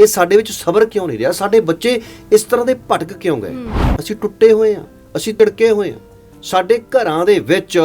ਇਹ ਸਾਡੇ ਵਿੱਚ ਸਬਰ ਕਿਉਂ ਨਹੀਂ ਰਿਹਾ? ਸਾਡੇ ਬੱਚੇ ਇਸ ਤਰ੍ਹਾਂ ਦੇ ਭਟਕ ਕਿਉਂ ਗਏ? ਅਸੀਂ ਟੁੱਟੇ ਹੋਏ ਆ ਅਸੀਂ ਤਿੜਕੇ ਹੋਏ ਆ ਸਾਡੇ ਘਰਾਂ ਦੇ ਵਿੱਚ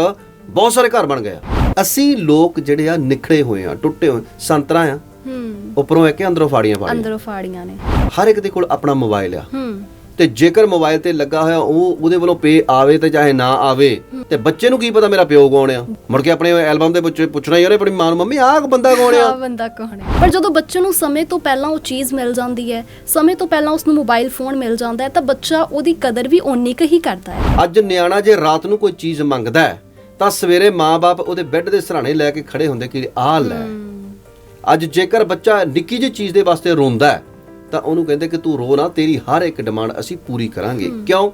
ਬਹੁਤ ਸਾਰੇ ਘਰ ਬਣ ਗਏ ਆ। ਅਸੀਂ ਲੋਕ ਜਿਹੜੇ ਆ ਨਿਖੜੇ ਹੋਏ ਆ ਟੁੱਟੇ ਹੋਏ ਸੰਤਰਾ ਆ ਹੂੰ। ਉੱਪਰੋਂ ਇੱਕ ਅੰਦਰੋਂ ਫਾੜੀਆਂ ਫਾੜੀਆਂ ਅੰਦਰੋਂ ਫਾੜੀਆਂ ਨੇ। ਹਰ ਇੱਕ ਦੇ ਕੋਲ ਆਪਣਾ ਮੋਬਾਈਲ ਆ। ਹੂੰ। ਤੇ ਜੇਕਰ ਮੋਬਾਈਲ ਤੇ ਲੱਗਾ ਹੋਇਆ ਉਹ ਉਹਦੇ ਵੱਲੋਂ ਪੇ ਆਵੇ ਤੇ ਚਾਹੇ ਨਾ ਆਵੇ ਤੇ ਬੱਚੇ ਨੂੰ ਕੀ ਪਤਾ ਮੇਰਾ ਪਿਓ ਕੌਣ ਆ? ਮੁੜ ਕੇ ਆਪਣੇ ਐਲਬਮ ਦੇ ਵਿੱਚ ਪੁੱਛਣਾ ਯਾਰ ਆਪਣੀ ਮਾਂ ਨੂੰ ਮੰਮੀ ਆਹ ਬੰਦਾ ਕੌਣ ਆ? ਬੰਦਾ ਕੌਣ ਹੈ ਪਰ ਜਦੋਂ ਬੱਚੇ ਨੂੰ ਸਮੇਂ ਤੋਂ ਪਹਿਲਾਂ ਉਹ ਚੀਜ਼ ਮਿਲ ਜਾਂਦੀ ਹੈ ਸਮੇਂ ਤੋਂ ਪਹਿਲਾਂ ਉਸ ਨੂੰ ਮੋਬਾਈਲ ਫੋਨ ਮਿਲ ਜਾਂਦਾ ਹੈ ਤਾਂ ਬੱਚਾ ਉਹਦੀ ਕਦਰ ਵੀ ਓਨੀ ਕੁ ਹੀ ਕਰਦਾ ਹੈ। ਅੱਜ ਨਿਆਣਾ ਜੇ ਰਾਤ ਨੂੰ ਕੋਈ ਚੀਜ਼ ਮੰਗਦਾ ਹੈ, ਤਾਂ ਸਵੇਰੇ ਮਾਪੇ ਉਹਦੇ ਬੈੱਡ ਦੇ ਸਰਾਣੇ ਲੈ ਕੇ ਖੜੇ ਹੁੰਦੇ ਕਿ ਆਹ ਲੈ। ਅੱਜ ਜੇਕਰ ਬੱਚਾ ਨਿੱਕੀ ਜਿਹੀ ਚੀਜ਼ ਦੇ ਵਾਸਤੇ ਰੋਂਦਾ ਹੈ ਤਾਂ ਉਹਨੂੰ ਕਹਿੰਦੇ ਕਿ ਤੂੰ ਰੋ ਨਾ ਤੇਰੀ ਹਰ ਇੱਕ ਡਿਮਾਂਡ ਅਸੀਂ ਪੂਰੀ ਕਰਾਂਗੇ। ਕਿਉਂ?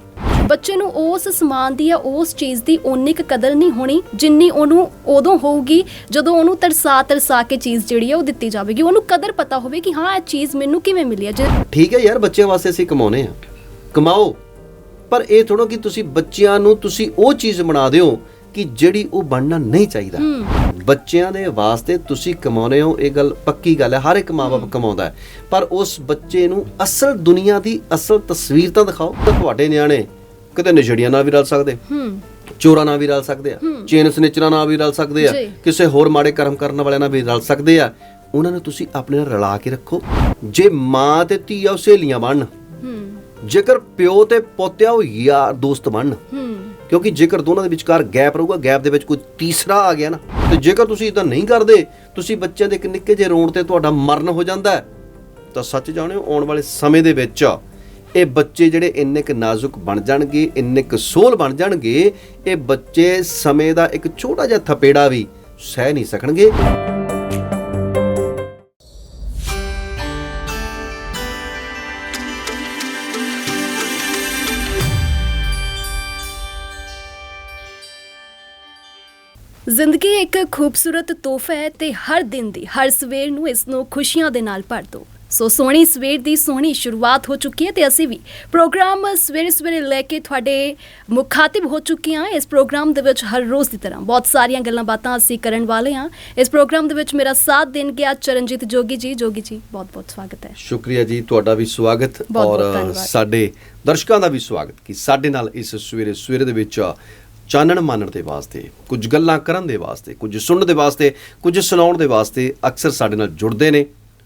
ਬੱਚੇ ਨੂੰ ਉਸ ਸਮਾਨ ਦੀ ਜਾਂ ਉਸ ਚੀਜ਼ ਦੀ ਓਨੀ ਕੁ ਕਦਰ ਨਹੀਂ ਹੋਣੀ ਜਿੰਨੀ ਉਹਨੂੰ ਉਦੋਂ ਹੋਊਗੀ ਜਦੋਂ ਉਹਨੂੰ ਤਰਸਾ ਤਰਸਾ ਕੇ ਚੀਜ਼ ਜਿਹੜੀ ਹੈ ਉਹ ਦਿੱਤੀ ਜਾਵੇਗੀ। ਉਹਨੂੰ ਕਦਰ ਪਤਾ ਹੋਵੇ ਕਿ ਹਾਂ ਇਹ ਚੀਜ਼ ਮੈਨੂੰ ਕਿਵੇਂ ਮਿਲੀ ਹੈ ਜੇ ਠੀਕ ਹੈ ਯਾਰ ਬੱਚਿਆਂ ਵਾਸਤੇ ਅਸੀਂ ਕਮਾਉਨੇ ਆ। ਕਮਾਓ। ਪਰ ਇਹ ਥੋੜੋ ਕਿ ਤੁਸੀਂ ਬੱਚਿਆਂ ਨੂੰ ਤੁਸੀਂ ਉਹ ਚੀਜ਼ ਬਣਾ ਦਿਓ ਕਿ ਜਿਹੜੀ ਉਹ ਬਣਨਾ ਨਹੀਂ ਚਾਹੀਦਾ। ਬੱਚਿਆਂ ਦੇ ਵਾਸਤੇ ਤੁਸੀਂ ਕਮਾਉਨੇ ਹੋ ਇਹ ਗੱਲ ਪੱਕੀ ਗੱਲ ਹੈ ਹਰ ਇੱਕ ਮਾਪੇ ਕਮਾਉਂਦਾ ਹੈ। ਪਰ ਉਸ ਬੱਚੇ ਨੂੰ ਅਸਲ ਦੁਨੀਆ ਦੀ ਅਸਲ ਤਸਵੀਰ ਤਾਂ ਦਿਖਾਓ ਤਾਂ ਤੁਹਾਡੇ ਨਿਆਣੇ ਕਿਤੇ ਨਸ਼ੜੀਆਂ ਨਾਲ ਵੀ ਰਲ ਸਕਦੇ। ਹੂੰ। ਚੋਰਾਂ ਨਾਲ ਵੀ ਰਲ ਸਕਦੇ ਆ। ਚੇਨ ਸਨਿਚਰਾਂ ਨਾਲ ਵੀ ਰਲ ਸਕਦੇ ਆ। ਕਿਸੇ ਹੋਰ ਮਾੜੇ ਕਰਮ ਕਰਨ ਵਾਲਿਆਂ ਨਾਲ ਵੀ ਰਲ ਸਕਦੇ ਆ। ਉਹਨਾਂ ਨੂੰ ਤੁਸੀਂ ਆਪਣੇ ਨਾਲ ਰਲਾ ਕੇ ਰੱਖੋ। ਜੇ ਮਾਂ ਤੇ ਧੀ ਆ ਉਹ ਸਹੇਲੀਆਂ ਬਣਨ। ਹੂੰ। ਜੇਕਰ ਪਿਓ ਤੇ ਪੋਤਿਆ ਉਹ ਯਾਰ ਦੋਸਤ ਬਣਨ। ਹੂੰ। ਕਿਉਂਕਿ ਜੇਕਰ ਦੋਨਾਂ ਦੇ ਵਿਚਕਾਰ ਗੈਪ ਰਹੂਗਾ, ਗੈਪ ਦੇ ਵਿੱਚ ਕੋਈ ਤੀਸਰਾ ਆ ਗਿਆ ਨਾ, ਤੇ ਜੇਕਰ ਤੁਸੀਂ ਇਦਾਂ ਨਹੀਂ ਕਰਦੇ, ਤੁਸੀਂ ਬੱਚਿਆਂ ਦੇ ਇੱਕ ਨਿੱਕੇ ਜਿਹੇ ਰੋਣ ਤੇ ਤੁਹਾਡਾ ਮਰਨ ਹੋ ਜਾਂਦਾ ਤਾਂ ਸੱਚ ਜਾਣਿਓ, ਆਉਣ ਵਾਲੇ ਸਮੇਂ ਦੇ ਵਿੱਚ ਇਹ ਬੱਚੇ ਜਿਹੜੇ ਇੰਨੇ ਕੁ ਨਾਜ਼ੁਕ ਬਣ ਜਾਣਗੇ, ਇੰਨੇ ਕੁ ਸੋਲ ਬਣ ਜਾਣਗੇ, ਇਹ ਬੱਚੇ ਸਮੇਂ ਦਾ ਇੱਕ ਛੋਟਾ ਜਿਹਾ ਥਪੇੜਾ ਵੀ ਸਹਿ ਨਹੀਂ ਸਕਣਗੇ। ਜ਼ਿੰਦਗੀ ਇੱਕ ਖੂਬਸੂਰਤ ਤੋਹਫਾ ਹੈ ਤੇ ਹਰ ਦਿਨ ਦੀ ਹਰ ਸਵੇਰ ਨੂੰ ਇਸ ਨੂੰ ਖੁਸ਼ੀਆਂ ਦੇ ਨਾਲ ਭਰ ਦਿਓ। ਸੋ ਸੋਹਣੀ ਸਵੇਰ ਦੀ ਸੋਹਣੀ ਸ਼ੁਰੂਆਤ ਹੋ ਚੁੱਕੀ ਹੈ ਤੇ ਅਸੀਂ ਵੀ ਪ੍ਰੋਗਰਾਮ ਸਵੇਰੇ ਸਵੇਰੇ ਲੈ ਕੇ ਤੁਹਾਡੇ ਮੁਖਾਤਿਬ ਹੋ ਚੁੱਕੇ ਹਾਂ। ਇਸ ਪ੍ਰੋਗਰਾਮ ਦੇ ਵਿੱਚ ਹਰ ਰੋਜ਼ ਦੀ ਤਰ੍ਹਾਂ ਬਹੁਤ ਸਾਰੀਆਂ ਗੱਲਾਂ ਬਾਤਾਂ ਅਸੀਂ ਕਰਨ ਵਾਲੇ ਹਾਂ। ਇਸ ਪ੍ਰੋਗਰਾਮ ਦੇ ਵਿੱਚ ਮੇਰਾ ਸਾਥ ਦੇਣ ਗਿਆ ਚਰਨਜੀਤ ਜੋਗੀ ਜੀ। ਜੋਗੀ ਜੀ ਬਹੁਤ ਬਹੁਤ ਸਵਾਗਤ ਹੈ। ਸ਼ੁਕਰੀਆ ਜੀ ਤੁਹਾਡਾ ਵੀ ਸਵਾਗਤ ਔਰ। ਸਾਡੇ ਦਰਸ਼ਕਾਂ ਦਾ ਵੀ ਸਵਾਗਤ ਕਿ ਸਾਡੇ ਨਾਲ ਇਸ ਸਵੇਰੇ ਸਵੇਰੇ ਦੇ ਵਿੱਚ ਚਾਨਣ ਮਾਨਣ ਦੇ ਵਾਸਤੇ ਕੁਝ ਗੱਲਾਂ ਕਰਨ ਦੇ ਵਾਸਤੇ ਕੁਝ ਸੁਣਨ ਦੇ ਵਾਸਤੇ ਕੁਝ ਸੁਣਾਉਣ ਦੇ ਵਾਸਤੇ ਅਕਸਰ ਸਾਡੇ ਨਾਲ ਜੁੜਦੇ ਨੇ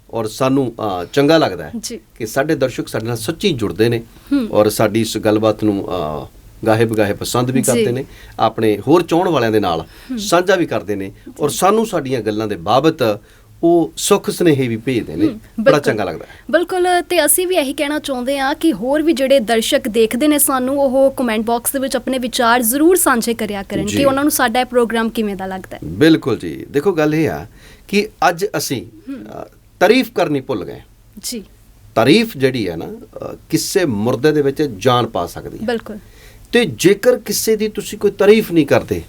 ਔਰ ਸਾਨੂੰ ਚੰਗਾ ਲੱਗਦਾ ਹੈ। ਕਿ ਸਾਡੇ ਦਰਸ਼ਕ ਸਾਡੇ ਨਾਲ ਸੱਚੀ ਜੁੜਦੇ ਨੇ ਔਰ ਸਾਡੀ ਇਸ ਗੱਲਬਾਤ ਨੂੰ ਗਾਹੇ ਬਗਾਹੇ ਪਸੰਦ ਵੀ। ਕਰਦੇ ਨੇ ਆਪਣੇ ਹੋਰ ਚਾਹਣ ਵਾਲਿਆਂ ਦੇ ਨਾਲ ਸਾਂਝਾ ਵੀ ਕਰਦੇ ਨੇ ਔਰ ਸਾਨੂੰ ਸਾਡੀਆਂ ਗੱਲਾਂ ਦੇ ਬਾਬਤ ਉਹ ਸੁੱਖ ਸੁਨੇਹੇ ਵੀ ਭੇਜਦੇ ਨੇ। ਬੜਾ। ਚੰਗਾ ਲੱਗਦਾ। ਬਿਲਕੁਲ ਤੇ ਅਸੀਂ ਵੀ ਇਹੀ ਕਹਿਣਾ ਚਾਹੁੰਦੇ ਹਾਂ ਕਿ ਹੋਰ ਵੀ ਜਿਹੜੇ ਦਰਸ਼ਕ ਦੇਖਦੇ ਨੇ ਸਾਨੂੰ ਉਹ ਕਮੈਂਟ ਬਾਕਸ ਦੇ ਵਿੱਚ ਆਪਣੇ ਵਿਚਾਰ ਜ਼ਰੂਰ ਸਾਂਝੇ ਕਰਿਆ ਕਰਨ। ਕਿ ਉਹਨਾਂ ਨੂੰ ਸਾਡਾ ਇਹ ਪ੍ਰੋਗਰਾਮ ਕਿਵੇਂ ਦਾ ਲੱਗਦਾ ਹੈ। ਬਿਲਕੁਲ ਜੀ। ਦੇਖੋ ਗੱਲ ਇਹ ਆ ਕਿ ਅੱਜ ਅਸੀਂ ਤਾਰੀਫ ਕਰਨੀ ਭੁੱਲ ਗਏ। ਜੀ। ਤਾਰੀਫ ਜਿਹੜੀ ਹੈ ਨਾ ਕਿਸੇ ਮੁਰਦੇ ਦੇ ਵਿੱਚ ਜਾਨ ਪਾ ਸਕਦੀ ਹੈ। ਬਿਲਕੁਲ। ਤੇ ਜੇਕਰ ਕਿਸੇ ਦੀ ਤੁਸੀਂ ਕੋਈ ਤਾਰੀਫ ਨਹੀਂ ਕਰਦੇ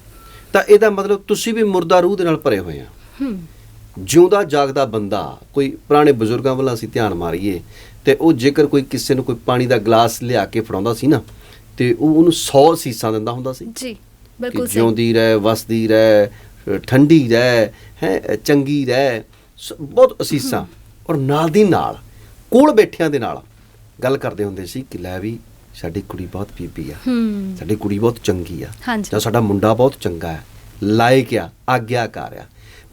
ਤਾਂ ਇਹਦਾ ਮਤਲਬ ਤੁਸੀਂ ਵੀ ਮੁਰਦਾ ਰੂਹ ਦੇ ਨਾਲ ਭਰੇ ਹੋਏ ਆ। ਹੂੰ। ਜਿਉਂਦਾ ਜਾਗਦਾ ਬੰਦਾ ਕੋਈ ਪੁਰਾਣੇ ਬਜ਼ੁਰਗਾਂ ਵੱਲ ਅਸੀਂ ਧਿਆਨ ਮਾਰੀਏ ਤੇ ਉਹ ਜੇਕਰ ਕੋਈ ਕਿਸੇ ਨੂੰ ਕੋਈ ਪਾਣੀ ਦਾ ਗਲਾਸ ਲਿਆ ਕੇ ਫੜਾਉਂਦਾ ਸੀ ਨਾ ਤੇ ਉਹ ਉਹਨੂੰ 100 ਸੀਸਾਂ ਦਿੰਦਾ ਹੁੰਦਾ ਸੀ। ਜੀ ਬਿਲਕੁਲ ਸਹੀ। ਜਿਉਂਦੀ ਰਹਿ ਵਸਦੀ ਰਹਿ ਠੰਡੀ ਰਹਿ ਹੈ ਚੰਗੀ ਰਹਿ ਬਹੁਤ ਅਸੀਸਾਂ। ਔਰ ਨਾਲ ਦੀ ਨਾਲ ਕੋਲ ਬੈਠਿਆਂ ਦੇ ਨਾਲ ਗੱਲ ਕਰਦੇ ਹੁੰਦੇ ਸੀ ਕਿ ਲੈ ਵੀ ਸਾਡੀ ਕੁੜੀ ਬਹੁਤ ਬੀਬੀ ਆ ਸਾਡੀ ਕੁੜੀ ਬਹੁਤ ਚੰਗੀ ਆ। ਜਾਂ ਸਾਡਾ ਮੁੰਡਾ ਬਹੁਤ ਚੰਗਾ ਹੈ ਲਾਇਕ ਆ ਆਗਿਆਕਾਰ ਆ।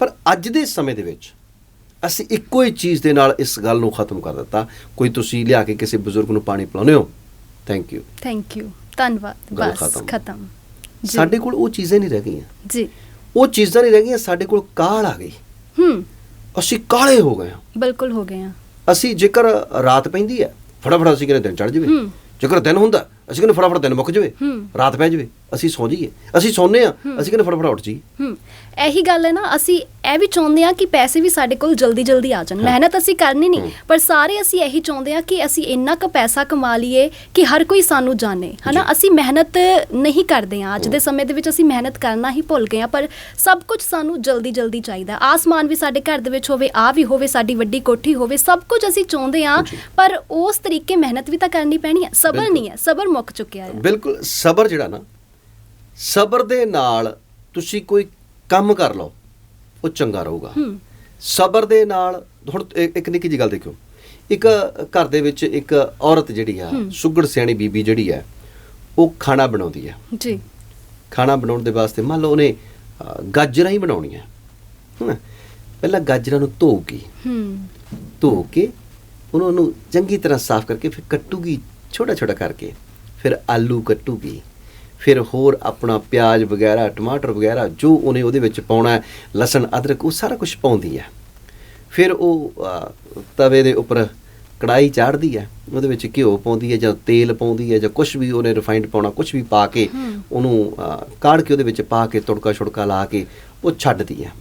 ਪਰ ਅੱਜ ਦੇ ਸਮੇਂ ਦੇ ਵਿੱਚ ਅਸੀਂ ਇੱਕੋ ਹੀ ਚੀਜ਼ ਦੇ ਨਾਲ ਇਸ ਗੱਲ ਨੂੰ ਖਤਮ ਕਰ ਦਿੱਤਾ। ਕੋਈ ਤੁਸੀਂ ਲਿਆ ਕੇ ਕਿਸੇ ਬਜ਼ੁਰਗ ਨੂੰ ਪਾਣੀ ਪਿਲਾਉਂਦੇ ਹੋ? ਥੈਂਕ ਯੂ ਥੈਂਕ ਯੂ ਧੰਨਵਾਦ। ਬਸ ਖਤਮ। ਸਾਡੇ ਕੋਲ ਉਹ ਚੀਜ਼ਾਂ ਨਹੀਂ ਰਹਿ ਗਈਆਂ। ਜੀ। ਉਹ ਚੀਜ਼ਾਂ ਨਹੀਂ ਰਹਿ ਗਈਆਂ ਸਾਡੇ ਕੋਲ ਕਾਲ ਆ ਗਈ। ਹੂੰ। ਅਸੀਂ ਕਾਲੇ ਹੋ ਗਏ ਹਾਂ। ਬਿਲਕੁਲ ਹੋ ਗਏ ਆ ਅਸੀਂ ਜੇਕਰ ਰਾਤ ਪੈਂਦੀ ਹੈ ਫਟਾਫਟ ਅਸੀਂ ਕਹਿੰਦੇ ਦਿਨ ਚੜ ਜਾਵੇ ਹੂੰ। ਜੇਕਰ ਦਿਨ ਹੁੰਦਾ ਅਸੀਂ ਕਹਿੰਦੇ ਫਟਾਫਟ ਦਿਨ ਮੁੱਕ ਜਾਵੇ ਹੂੰ। ਰਾਤ ਪੈ ਜਾਵੇ ਅਸੀਂ ਸੌਂ ਜਾਈਏ। ਅਸੀਂ ਸੌਂਦੇ ਆ ਅਸੀਂ ਕਹਿੰਦੇ ਫਟਾਫਟ ਉੱਠ ਜਾਈਏ। ਹੂੰ। ਇਹੀ ਗੱਲ ਹੈ ਨਾ ਅਸੀਂ ਇਹ ਵੀ ਚਾਹੁੰਦੇ ਆ ਕਿ ਪੈਸੇ ਵੀ ਸਾਡੇ ਕੋਲ ਜਲਦੀ ਜਲਦੀ ਆ ਜਾਣ। ਮਿਹਨਤ ਅਸੀਂ ਕਰਨੀ ਨਹੀਂ। ਪਰ ਸਾਰੇ ਅਸੀਂ ਇਹੀ ਚਾਹੁੰਦੇ ਆ ਕਿ ਅਸੀਂ ਇੰਨਾ ਕੁ ਪੈਸਾ ਕਮਾ ਲਈਏ ਕਿ ਹਰ ਕੋਈ ਸਾਨੂੰ ਜਾਣੇ। ਹਨਾ? ਅਸੀਂ ਮਿਹਨਤ ਨਹੀਂ ਕਰਦੇ ਆ ਅੱਜ ਦੇ ਸਮੇਂ ਦੇ ਵਿੱਚ ਅਸੀਂ ਮਿਹਨਤ ਕਰਨਾ ਹੀ ਭੁੱਲ ਗਏ ਆ ਪਰ ਸਭ ਕੁਝ ਸਾਨੂੰ ਜਲਦੀ ਜਲਦੀ ਚਾਹੀਦਾ। ਆਸਮਾਨ ਵੀ ਸਾਡੇ ਘਰ ਦੇ ਵਿੱਚ ਹੋਵੇ ਆ ਵੀ ਹੋਵੇ ਸਾਡੀ ਵੱਡੀ ਕੋਠੀ ਹੋਵੇ ਸਭ ਕੁਝ ਅਸੀਂ ਚਾਹੁੰਦੇ ਆ। ਪਰ ਉਸ ਤਰੀਕੇ ਮਿਹਨਤ ਵੀ ਤਾਂ ਕਰਨੀ ਪੈਣੀ ਹੈ। ਸਬਰ। ਨਹੀਂ ਹੈ। ਸਬਰ ਮੁੱਕ ਚੁੱਕਿਆ ਹੈ। ਬਿਲਕੁਲ। ਸਬਰ ਜਿਹੜਾ ਨਾ ਸਬਰ ਦੇ ਨਾਲ ਤੁਸੀਂ ਕੋਈ ਕੰਮ ਕਰ ਲਓ ਉਹ ਚੰਗਾ ਰਹੂਗਾ। ਸਬਰ ਦੇ ਨਾਲ ਹੁਣ ਇੱਕ ਨਿੱਕੀ ਜਿਹੀ ਗੱਲ ਦੇਖਿਓ। ਇੱਕ ਘਰ ਦੇ ਵਿੱਚ ਇੱਕ ਔਰਤ ਜਿਹੜੀ ਆ ਸੁਗੜ ਸਿਆਣੀ ਬੀਬੀ ਜਿਹੜੀ ਹੈ ਉਹ ਖਾਣਾ ਬਣਾਉਂਦੀ ਹੈ ਜੀ। ਖਾਣਾ ਬਣਾਉਣ ਦੇ ਵਾਸਤੇ ਮੰਨ ਲਓ ਉਹਨੇ ਗਾਜਰਾਂ ਹੀ ਬਣਾਉਣੀਆਂ। ਹਨਾ ਪਹਿਲਾਂ ਗਾਜਰਾਂ ਨੂੰ ਧੋਊਗੀ ਹੂੰ। ਧੋ ਕੇ ਉਹਨੂੰ ਉਹਨੂੰ ਚੰਗੀ ਤਰ੍ਹਾਂ ਸਾਫ਼ ਕਰਕੇ ਫਿਰ ਕੱਟੂਗੀ ਛੋਟਾ ਛੋਟਾ ਕਰਕੇ। ਫਿਰ ਆਲੂ ਕੱਟੂਗੀ ਫਿਰ ਹੋਰ ਆਪਣਾ ਪਿਆਜ਼ ਵਗੈਰਾ ਟਮਾਟਰ ਵਗੈਰਾ ਜੋ ਉਹਨੇ ਉਹਦੇ ਵਿੱਚ ਪਾਉਣਾ ਹੈ ਲਸਣ ਅਦਰਕ ਉਹ ਸਾਰਾ ਕੁਝ ਪਾਉਂਦੀ ਹੈ। ਫਿਰ ਉਹ ਤਵੇ ਦੇ ਉੱਪਰ ਕੜਾਈ ਚਾੜਦੀ ਹੈ ਉਹਦੇ ਵਿੱਚ ਘਿਓ ਪਾਉਂਦੀ ਹੈ ਜਾਂ ਤੇਲ ਪਾਉਂਦੀ ਹੈ ਜਾਂ ਕੁਝ ਵੀ ਉਹਨੇ ਰਿਫਾਈਨਡ ਪਾਉਣਾ ਕੁਝ ਵੀ ਪਾ ਕੇ ਉਹਨੂੰ ਕਾੜ ਕੇ ਉਹਦੇ ਵਿੱਚ ਪਾ ਕੇ ਤੁੜਕਾ ਛੁੜਕਾ ਲਾ ਕੇ ਉਹ ਛੱਡਦੀ ਹੈ।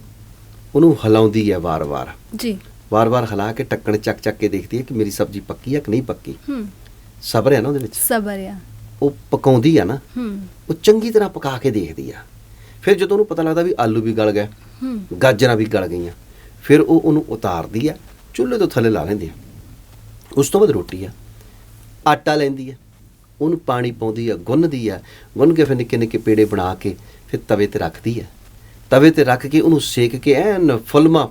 ਉਹਨੂੰ ਹਿਲਾਉਂਦੀ ਹੈ ਵਾਰ-ਵਾਰ। ਜੀ। ਵਾਰ-ਵਾਰ ਹਿਲਾ ਕੇ ਟੱਕਣ ਚੱਕ ਚੱਕ ਕੇ ਦੇਖਦੀ ਹੈ ਕਿ ਮੇਰੀ ਸਬਜ਼ੀ ਪੱਕੀ ਹੈ ਕਿ ਨਹੀਂ ਪੱਕੀ। ਹੂੰ। ਸਬਰ ਹੈ ਨਾ ਉਹਦੇ ਵਿੱਚ? ਸਬਰ ਆ। ਉਹ ਪਕਾਉਂਦੀ ਆ ਨਾ ਉਹ ਚੰਗੀ ਤਰ੍ਹਾਂ ਪਕਾ ਕੇ ਦੇਖਦੀ ਆ। ਫਿਰ ਜਦੋਂ ਉਹਨੂੰ ਪਤਾ ਲੱਗਦਾ ਵੀ ਆਲੂ ਵੀ ਗਲ ਗਏ ਗਾਜਰਾਂ ਵੀ ਗਲ ਗਈਆਂ ਫਿਰ ਉਹ ਉਹਨੂੰ ਉਤਾਰਦੀ ਆ ਚੁੱਲ੍ਹੇ ਤੋਂ ਥੱਲੇ ਲਾ ਲੈਂਦੀ ਆ। ਉਸ ਤੋਂ ਬਾਅਦ ਰੋਟੀ ਆ ਆਟਾ ਲੈਂਦੀ ਆ ਉਹਨੂੰ ਪਾਣੀ ਪਾਉਂਦੀ ਆ ਗੁੰਨਦੀ ਆ ਗੁੰਨ ਕੇ ਫਿਰ ਨਿੱਕੇ ਨਿੱਕੇ ਪੇੜੇ ਬਣਾ ਕੇ ਫਿਰ ਤਵੇ ਤੇ ਰੱਖਦੀ ਆ। ਤਵੇ ਤੇ ਰੱਖ ਕੇ ਉਹਨੂੰ ਸੇਕ ਕੇ ਐਨ ਫੁਲਮਾ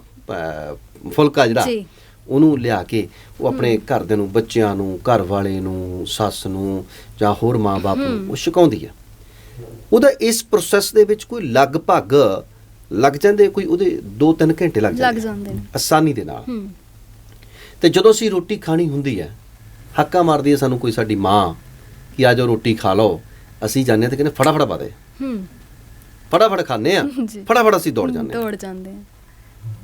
ਫੁਲਕਾ ਜਿਹੜਾ। ਉਹਨੂੰ ਲਿਆ ਕੇ ਉਹ ਆਪਣੇ ਘਰ ਦੇ ਨੂੰ ਬੱਚਿਆਂ ਨੂੰ ਘਰ ਵਾਲੇ ਨੂੰ ਸੱਸ ਨੂੰ ਜਾਂ ਹੋਰ ਮਾਂ-ਬਾਪ ਨੂੰ ਉਹ ਛਕਾਉਂਦੀ ਆ। ਉਹਦਾ ਇਸ ਪ੍ਰੋਸੈਸ ਦੇ ਵਿੱਚ ਕੋਈ ਲਗਭਗ ਲੱਗ ਜਾਂਦੇ ਕੋਈ ਉਹਦੇ 2-3 ਘੰਟੇ ਲੱਗ ਜਾਂਦੇ ਲੱਗ ਆ। ਜਾਂਦੇ ਨੇ। ਆਸਾਨੀ ਦੇ ਨਾਲ। ਹੂੰ। ਤੇ ਜਦੋਂ ਅਸੀਂ ਰੋਟੀ ਖਾਣੀ ਹੁੰਦੀ ਹੈ ਹੱਕਾ ਮਾਰਦੀ ਹੈ ਸਾਨੂੰ ਕੋਈ ਸਾਡੀ ਮਾਂ ਕਿ ਆ ਜਾਓ ਰੋਟੀ ਖਾ ਲਓ ਅਸੀਂ ਜਾਂਦੇ ਹਾਂ ਤੇ ਕਹਿੰਦੇ ਫਟਾਫਟ ਪਾ ਦੇ। ਹੂੰ। ਫਟਾਫਟ ਖਾਂਦੇ ਆ। ਫਟਾਫਟ ਅਸੀਂ ਦੌੜ ਜਾਂਦੇ ਹਾਂ। ਦੌੜ ਜਾਂਦੇ ਆ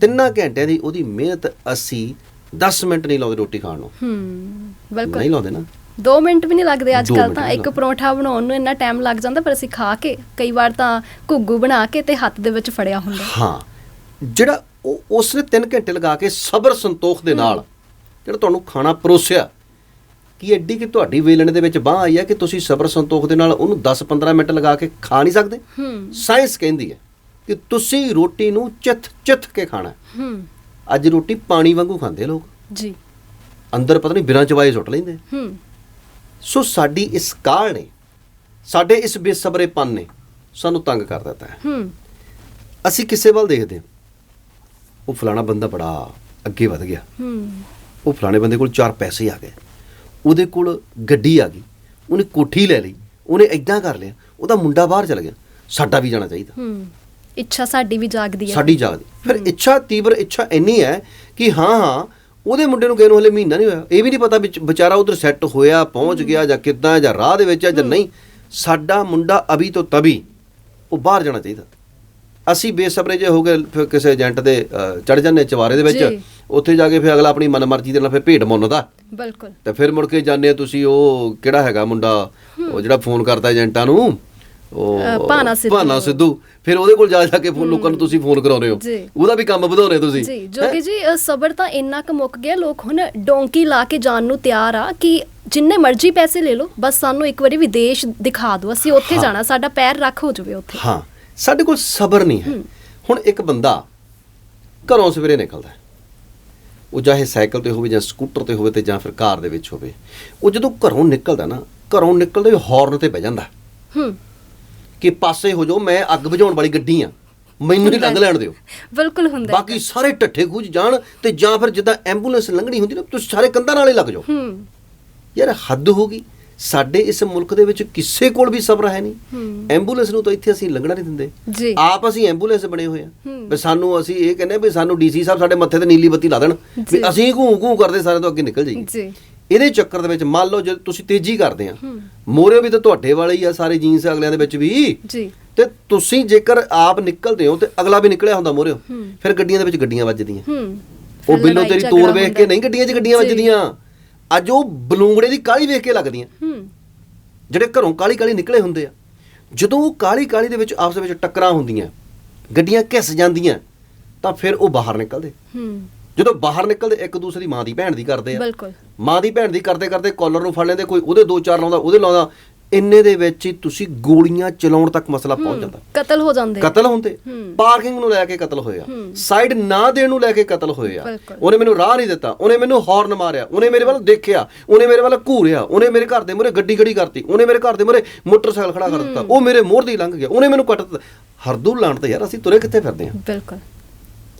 ਤਿੰਨਾਂ ਘੰਟਿਆਂ ਦੀ ਉਹਦੀ ਮਿਹਨਤ ਅਸੀਂ 10 ਮਿੰਟ ਨਹੀਂ ਲਾਉਂਦੇ ਰੋਟੀ ਖਾਣ ਨੂੰ। ਹੂੰ। ਨਹੀਂ ਬਿਲਕੁਲ ਲਾਉਂਦੇ ਨਾ। 2 ਮਿੰਟ ਵੀ ਨਹੀਂ ਲੱਗਦੇ ਅੱਜ ਦੋ ਕੱਲ ਮਿੰਟ ਤਾਂ ਇੱਕ ਲੱਗਦੇ। ਪਰੌਂਠਾ ਬਣਾਉਣ ਨੂੰ ਇੰਨਾ ਟਾਈਮ ਲੱਗ ਜਾਂਦਾ ਪਰ ਅਸੀਂ ਖਾ ਕੇ ਕਈ ਵਾਰ ਤਾਂ ਘੁੱਗੂ ਬਣਾ ਕੇ ਤੇ ਹੱਥ ਦੇ ਵਿੱਚ ਫੜਿਆ ਹੁੰਦਾ। ਹਾਂ ਜਿਹੜਾ ਉਹ ਉਸਨੇ 3 ਘੰਟੇ ਲਗਾ ਕੇ ਸਬਰ ਸੰਤੋਖ ਦੇ ਨਾਲ ਜਿਹੜਾ ਤੁਹਾਨੂੰ ਖਾਣਾ ਪਰੋਸਿਆ ਕੀ ਐਡੀ ਕਿ ਤੁਹਾਡੀ ਵੇਲਣ ਦੇ ਵਿੱਚ ਬਾਹ ਆਈ ਹੈ ਕਿ ਤੁਸੀਂ ਸਬਰ ਸੰਤੋਖ ਦੇ ਨਾਲ ਉਹਨੂੰ 10-15 ਮਿੰਟ ਲਗਾ ਕੇ ਖਾ ਨਹੀਂ ਸਕਦੇ? ਹੂੰ। ਸਾਇੰਸ ਕਹਿੰਦੀ ਹੈ ਕਿ ਤੁਸੀਂ ਰੋਟੀ ਨੂੰ ਚਿੱਥ ਚਿੱਥ ਕੇ ਖਾਣਾ ਹੈ। ਹੂੰ। ਅੱਜ ਰੋਟੀ ਪਾਣੀ ਵਾਂਗੂ ਖਾਂਦੇ ਲੋਕ। ਜੀ। ਅੰਦਰ ਪਤਾ ਨਹੀਂ ਬਿਨਾਂ ਚਵਾਏ ਸੁੱਟ ਲੈਂਦੇ ਹੂੰ। ਸੋ ਸਾਡੀ ਇਸ ਕਾਲ ਨੇ ਸਾਡੇ ਇਸ ਬੇਸਬਰੇਪਨ ਨੇ ਸਾਨੂੰ ਤੰਗ ਕਰ ਦਿੱਤਾ ਹੈ। ਹੂੰ। ਅਸੀਂ ਕਿਸੇ ਵੱਲ ਦੇਖਦੇ ਹਾਂ। ਉਹ ਫਲਾਣਾ ਬੰਦਾ ਬੜਾ ਅੱਗੇ ਵਧ ਗਿਆ। ਹੂੰ। ਉਹ ਫਲਾਣੇ ਬੰਦੇ ਕੋਲ ਚਾਰ ਪੈਸੇ ਆ ਗਏ। ਉਹਦੇ ਕੋਲ ਗੱਡੀ ਆ ਗਈ। ਉਹਨੇ ਕੋਠੀ ਲੈ ਲਈ। ਉਹਨੇ ਐਦਾਂ ਕਰ ਲਿਆ। ਉਹਦਾ ਮੁੰਡਾ ਬਾਹਰ ਚਲ ਗਿਆ। ਸਾਡਾ ਵੀ ਜਾਣਾ ਚਾਹੀਦਾ। ਹੂੰ। ਇੱਛਾ ਸਾਡੀ ਵੀ ਜਾਗਦੀ ਹੈ। ਸਾਡੀ ਜਾਗਦੀ। ਫਿਰ ਇੱਛਾ ਤੀਬਰ ਇੱਛਾ ਇੰਨੀ ਹੈ ਕਿ ਹਾਂ ਹਾਂ ਉਹਦੇ ਮੁੰਡੇ ਨੂੰ ਗਏ ਨੂੰ ਹਲੇ ਮਹੀਨਾ ਨਹੀਂ ਹੋਇਆ। ਇਹ ਵੀ ਨਹੀਂ ਪਤਾ ਵਿੱਚ ਵਿਚਾਰਾ ਉਧਰ ਸੈੱਟ ਹੋਇਆ ਪਹੁੰਚ ਗਿਆ ਜਾਂ ਕਿੱਦਾਂ ਜਾਂ ਰਾਹ ਦੇ ਵਿੱਚ ਹੈ ਜਾਂ ਨਹੀਂ। ਸਾਡਾ ਮੁੰਡਾ ਅਭੀ ਤੋਂ ਤਭੀ ਉਹ ਬਾਹਰ ਜਾਣਾ ਚਾਹੀਦਾ। ਅਸੀਂ ਬੇਸਬਰੇ ਜੇ ਹੋ ਗਏ ਫਿਰ ਕਿਸੇ ਏਜੰਟ ਦੇ ਚੜ ਜਾਂਦੇ ਚਵਾਰੇ ਦੇ ਵਿੱਚ। ਉੱਥੇ ਜਾ ਕੇ ਫਿਰ ਅਗਲਾ ਆਪਣੀ ਮਨਮਰਜ਼ੀ ਦੇ ਨਾਲ ਫਿਰ ਭੇਡ ਮੁੰਨਦਾ। ਬਿਲਕੁਲ। ਤੇ ਫਿਰ ਮੁੜ ਕੇ ਜਾਂਦੇ ਤੁਸੀਂ ਉਹ ਕਿਹੜਾ ਹੈਗਾ ਮੁੰਡਾ? ਉਹ ਜਿਹੜਾ ਫੋਨ ਕਰਦਾ ਏਜੰਟਾਂ ਨੂੰ। ਉਹ ਭਾਨਾ ਸਿੱਧੂ। ਭਾਨਾ ਸਿੱਧੂ। ਫਿਰ ਉਹਦੇ ਕੋਲ ਜਾ ਜਾ ਕੇ ਫੋਨ ਲੋਕਾਂ ਨੂੰ ਤੁਸੀਂ ਫੋਨ ਕਰਾਉਂਦੇ ਹੋ। ਉਹਦਾ ਵੀ ਕੰਮ ਵਧਾਉਂਦੇ ਤੁਸੀਂ। ਜੀ ਜੋ ਕਿ ਜੀ ਸਬਰ ਤਾਂ ਇੰਨਾ ਕੁ ਮੁੱਕ ਗਿਆ। ਲੋਕ ਹੁਣ ਡੋਂਕੀ ਲਾ ਕੇ ਜਾਣ ਨੂੰ ਤਿਆਰ ਆ ਕਿ ਜਿੰਨੇ ਮਰਜ਼ੀ ਪੈਸੇ ਲੈ ਲਓ ਬਸ ਸਾਨੂੰ ਇੱਕ ਵਾਰੀ ਵਿਦੇਸ਼ ਦਿਖਾ ਦਿਓ। ਅਸੀਂ ਉੱਥੇ। ਜਾਣਾ ਸਾਡਾ ਪੈਰ ਰੱਖ ਹੋ ਜਾਵੇ ਉੱਥੇ। ਹਾਂ। ਸਾਡੇ ਕੋਲ ਸਬਰ ਨਹੀਂ ਹੈ। ਹੁਣ ਇੱਕ ਬੰਦਾ ਘਰੋਂ ਸਵੇਰੇ ਨਿਕਲਦਾ। ਉਹ ਚਾਹੇ ਸਾਈਕਲ ਤੇ ਹੋਵੇ ਜਾਂ ਸਕੂਟਰ ਤੇ ਹੋਵੇ ਤੇ ਜਾਂ ਫਿਰ ਕਾਰ ਦੇ ਵਿੱਚ ਹੋਵੇ। ਉਹ ਜਦੋਂ ਘਰੋਂ ਨਿਕਲਦਾ ਨਾ ਘਰੋਂ ਨਿਕਲਦੇ ਹਾਰਨ ਤੇ ਬਹਿ ਜਾਂਦਾ ਹੂੰ। ਕਿ ਪਾਸੇ ਹੋ ਜਾਓ ਮੈਂ ਅੱਗ ਬੁਝਾਉਣ ਵਾਲੀ ਗੱਡੀ ਆ। ਮੈਨੂੰ ਨਹੀਂ ਲੰਘ ਲੈਣ ਦਿਓ। ਬਿਲਕੁਲ ਹੁੰਦਾ ਹੈ। ਬਾਕੀ ਸਾਰੇ ਟੱਠੇ ਖੂਜ ਜਾਣ ਤੇ ਜਾਂ ਫਿਰ ਜਿੱਦਾਂ ਐਂਬੂਲੈਂਸ ਲੰਘਣੀ ਹੁੰਦੀ ਨਾ ਤੁਸੀਂ ਸਾਰੇ ਕੰਧਾਂ ਨਾਲੇ ਲੱਗ ਜਾਓ। ਹੂੰ। ਯਾਰ ਹੱਦ ਹੋ ਗਈ। ਸਾਡੇ ਇਸ ਮੁਲਕ ਦੇ ਵਿੱਚ ਕਿਸੇ ਕੋਲ ਵੀ ਸਬਰ ਹੈ ਨਹੀਂ। ਐਂਬੂਲੈਂਸ ਨੂੰ ਤਾਂ ਇੱਥੇ ਅਸੀਂ ਲੰਘਣਾ ਨਹੀਂ ਦਿੰਦੇ। ਜੀ। ਆਪ ਅਸੀਂ ਐਂਬੂਲੈਂਸ ਬਣੇ ਹੋਏ ਆ। ਵੀ ਸਾਨੂੰ ਅਸੀਂ ਇਹ ਕਹਿੰਦੇ ਵੀ ਸਾਨੂੰ ਡੀਸੀ ਸਾਹਿਬ ਸਾਡੇ ਮੱਥੇ ਤੇ ਨੀਲੀ ਬੱਤੀ ਲਾ ਦੇਣ। ਵੀ ਜੀ। ਅਸੀਂ ਘੂੰ ਘੂੰ ਕਰਦੇ ਸਾਰੇ ਤੋਂ ਅੱਗੇ ਨਿਕਲ ਜਾਈਏ। ਜੀ। ਇਹਦੇ ਚੱਕਰ ਦੇ ਵਿੱਚ ਮੰਨ ਲਓ ਜੇ ਤੁਸੀਂ ਤੇਜ਼ੀ ਕਰਦੇ ਆ ਮੋਰੇ ਵੀ ਤਾਂ ਤੁਹਾਡੇ ਵਾਲੇ ਹੀ ਆ ਸਾਰੇ ਜੀਨਸ ਅਗਲਿਆਂ ਦੇ ਵਿੱਚ ਵੀ। ਜੀ। ਤੇ ਤੁਸੀਂ ਜੇਕਰ ਆਪ ਨਿਕਲਦੇ ਹੋ ਤੇ ਅਗਲਾ ਵੀ ਨਿਕਲਿਆ ਹੁੰਦਾ ਮੋਰੇ ਫਿਰ ਗੱਡੀਆਂ ਦੇ ਵਿੱਚ ਗੱਡੀਆਂ ਵੱਜਦੀਆਂ। ਹੂੰ। ਉਹ ਬਿੱਲੋ ਤੇਰੀ ਤੋੜ ਵੇਖ ਕੇ। ਨਹੀਂ ਗੱਡੀਆਂ 'ਚ ਗੱਡੀਆਂ। ਵੱਜਦੀਆਂ। ਅੱਜ ਉਹ ਬਲੂੰਗੜੇ ਦੀ ਕਾਲੀ ਵੇਖ ਕੇ ਲੱਗਦੀਆਂ। ਹੂੰ। ਜਿਹੜੇ ਘਰੋਂ ਕਾਲੀ ਕਾਲੀ ਨਿਕਲੇ ਹੁੰਦੇ ਆ ਜਦੋਂ ਉਹ ਕਾਲੀ ਕਾਲੀ ਦੇ ਵਿੱਚ ਆਪਸ ਵਿੱਚ ਟੱਕਰਾਂ ਹੁੰਦੀਆਂ ਗੱਡੀਆਂ ਘਿਸ ਜਾਂਦੀਆਂ ਤਾਂ ਫਿਰ ਉਹ ਬਾਹਰ ਨਿਕਲਦੇ। ਹੂੰ। ਜਦੋਂ ਬਾਹਰ ਨਿਕਲਦੇ ਇੱਕ ਦੂਸਰੇ ਦੀ ਮਾਂ ਦੀ ਭੈਣ ਦੀ ਕਰਦੇ ਆ। ਬਿਲਕੁਲ। ਮਾਂ ਦੀ ਭੈਣ ਦੀ ਕਰਦੇ ਕਰਦੇ ਕਾਲਰ ਨੂੰ ਫੜ ਲੈਂਦੇ ਕੋਈ ਉਹਦੇ ਦੋ ਚਾਰ ਲਾਉਂਦਾ ਉਹਦੇ ਲਾਉਂਦਾ। ਇੰਨੇ ਦੇ ਵਿੱਚ ਹੀ ਤੁਸੀਂ ਗੋਲੀਆਂ ਚਲਾਉਣ ਤੱਕ ਮਸਲਾ ਪਹੁੰਚ ਜਾਂਦਾ। ਕਤਲ ਹੋ ਜਾਂਦੇ ਕਤਲ ਹੁੰਦੇ। ਪਾਰਕਿੰਗ ਨੂੰ ਲੈ ਕੇ ਕਤਲ ਹੋਇਆ। ਸਾਈਡ ਨਾ ਦੇਣ ਨੂੰ ਲੈ ਕੇ ਕਤਲ ਹੋਏ ਆ। ਬਿਲਕੁਲ। ਉਹਨੇ ਮੈਨੂੰ ਰਾਹ ਨਹੀਂ ਦਿੱਤਾ। ਉਹਨੇ ਮੈਨੂੰ ਹਾਰਨ ਮਾਰਿਆ। ਉਹਨੇ ਮੇਰੇ ਵੱਲ ਦੇਖਿਆ। ਉਹਨੇ ਮੇਰੇ ਵੱਲ ਘੂਰਿਆ। ਉਹਨੇ ਮੇਰੇ ਘਰ ਦੇ ਮੂਹਰੇ ਗੱਡੀ ਖੜੀ ਕਰਤੀ। ਉਹਨੇ ਮੇਰੇ ਘਰ ਦੇ ਮੂਹਰੇ ਮੋਟਰਸਾਈਕਲ ਖੜਾ ਕਰ ਦਿੱਤਾ। ਉਹ ਮੇਰੇ ਮੋਹਰ ਦੀ ਲੰਘ ਗਿਆ। ਉਹਨੇ ਮੈਨੂੰ ਕੱਟ ਦਿੱਤਾ। ਹਰਦੂ ਲਾਣ ਤੇ ਯਾਰ ਅਸੀਂ ਤੁਰੇ ਕਿੱਥੇ ਫਿਰਦੇ ਆ? ਬਿਲਕੁਲ।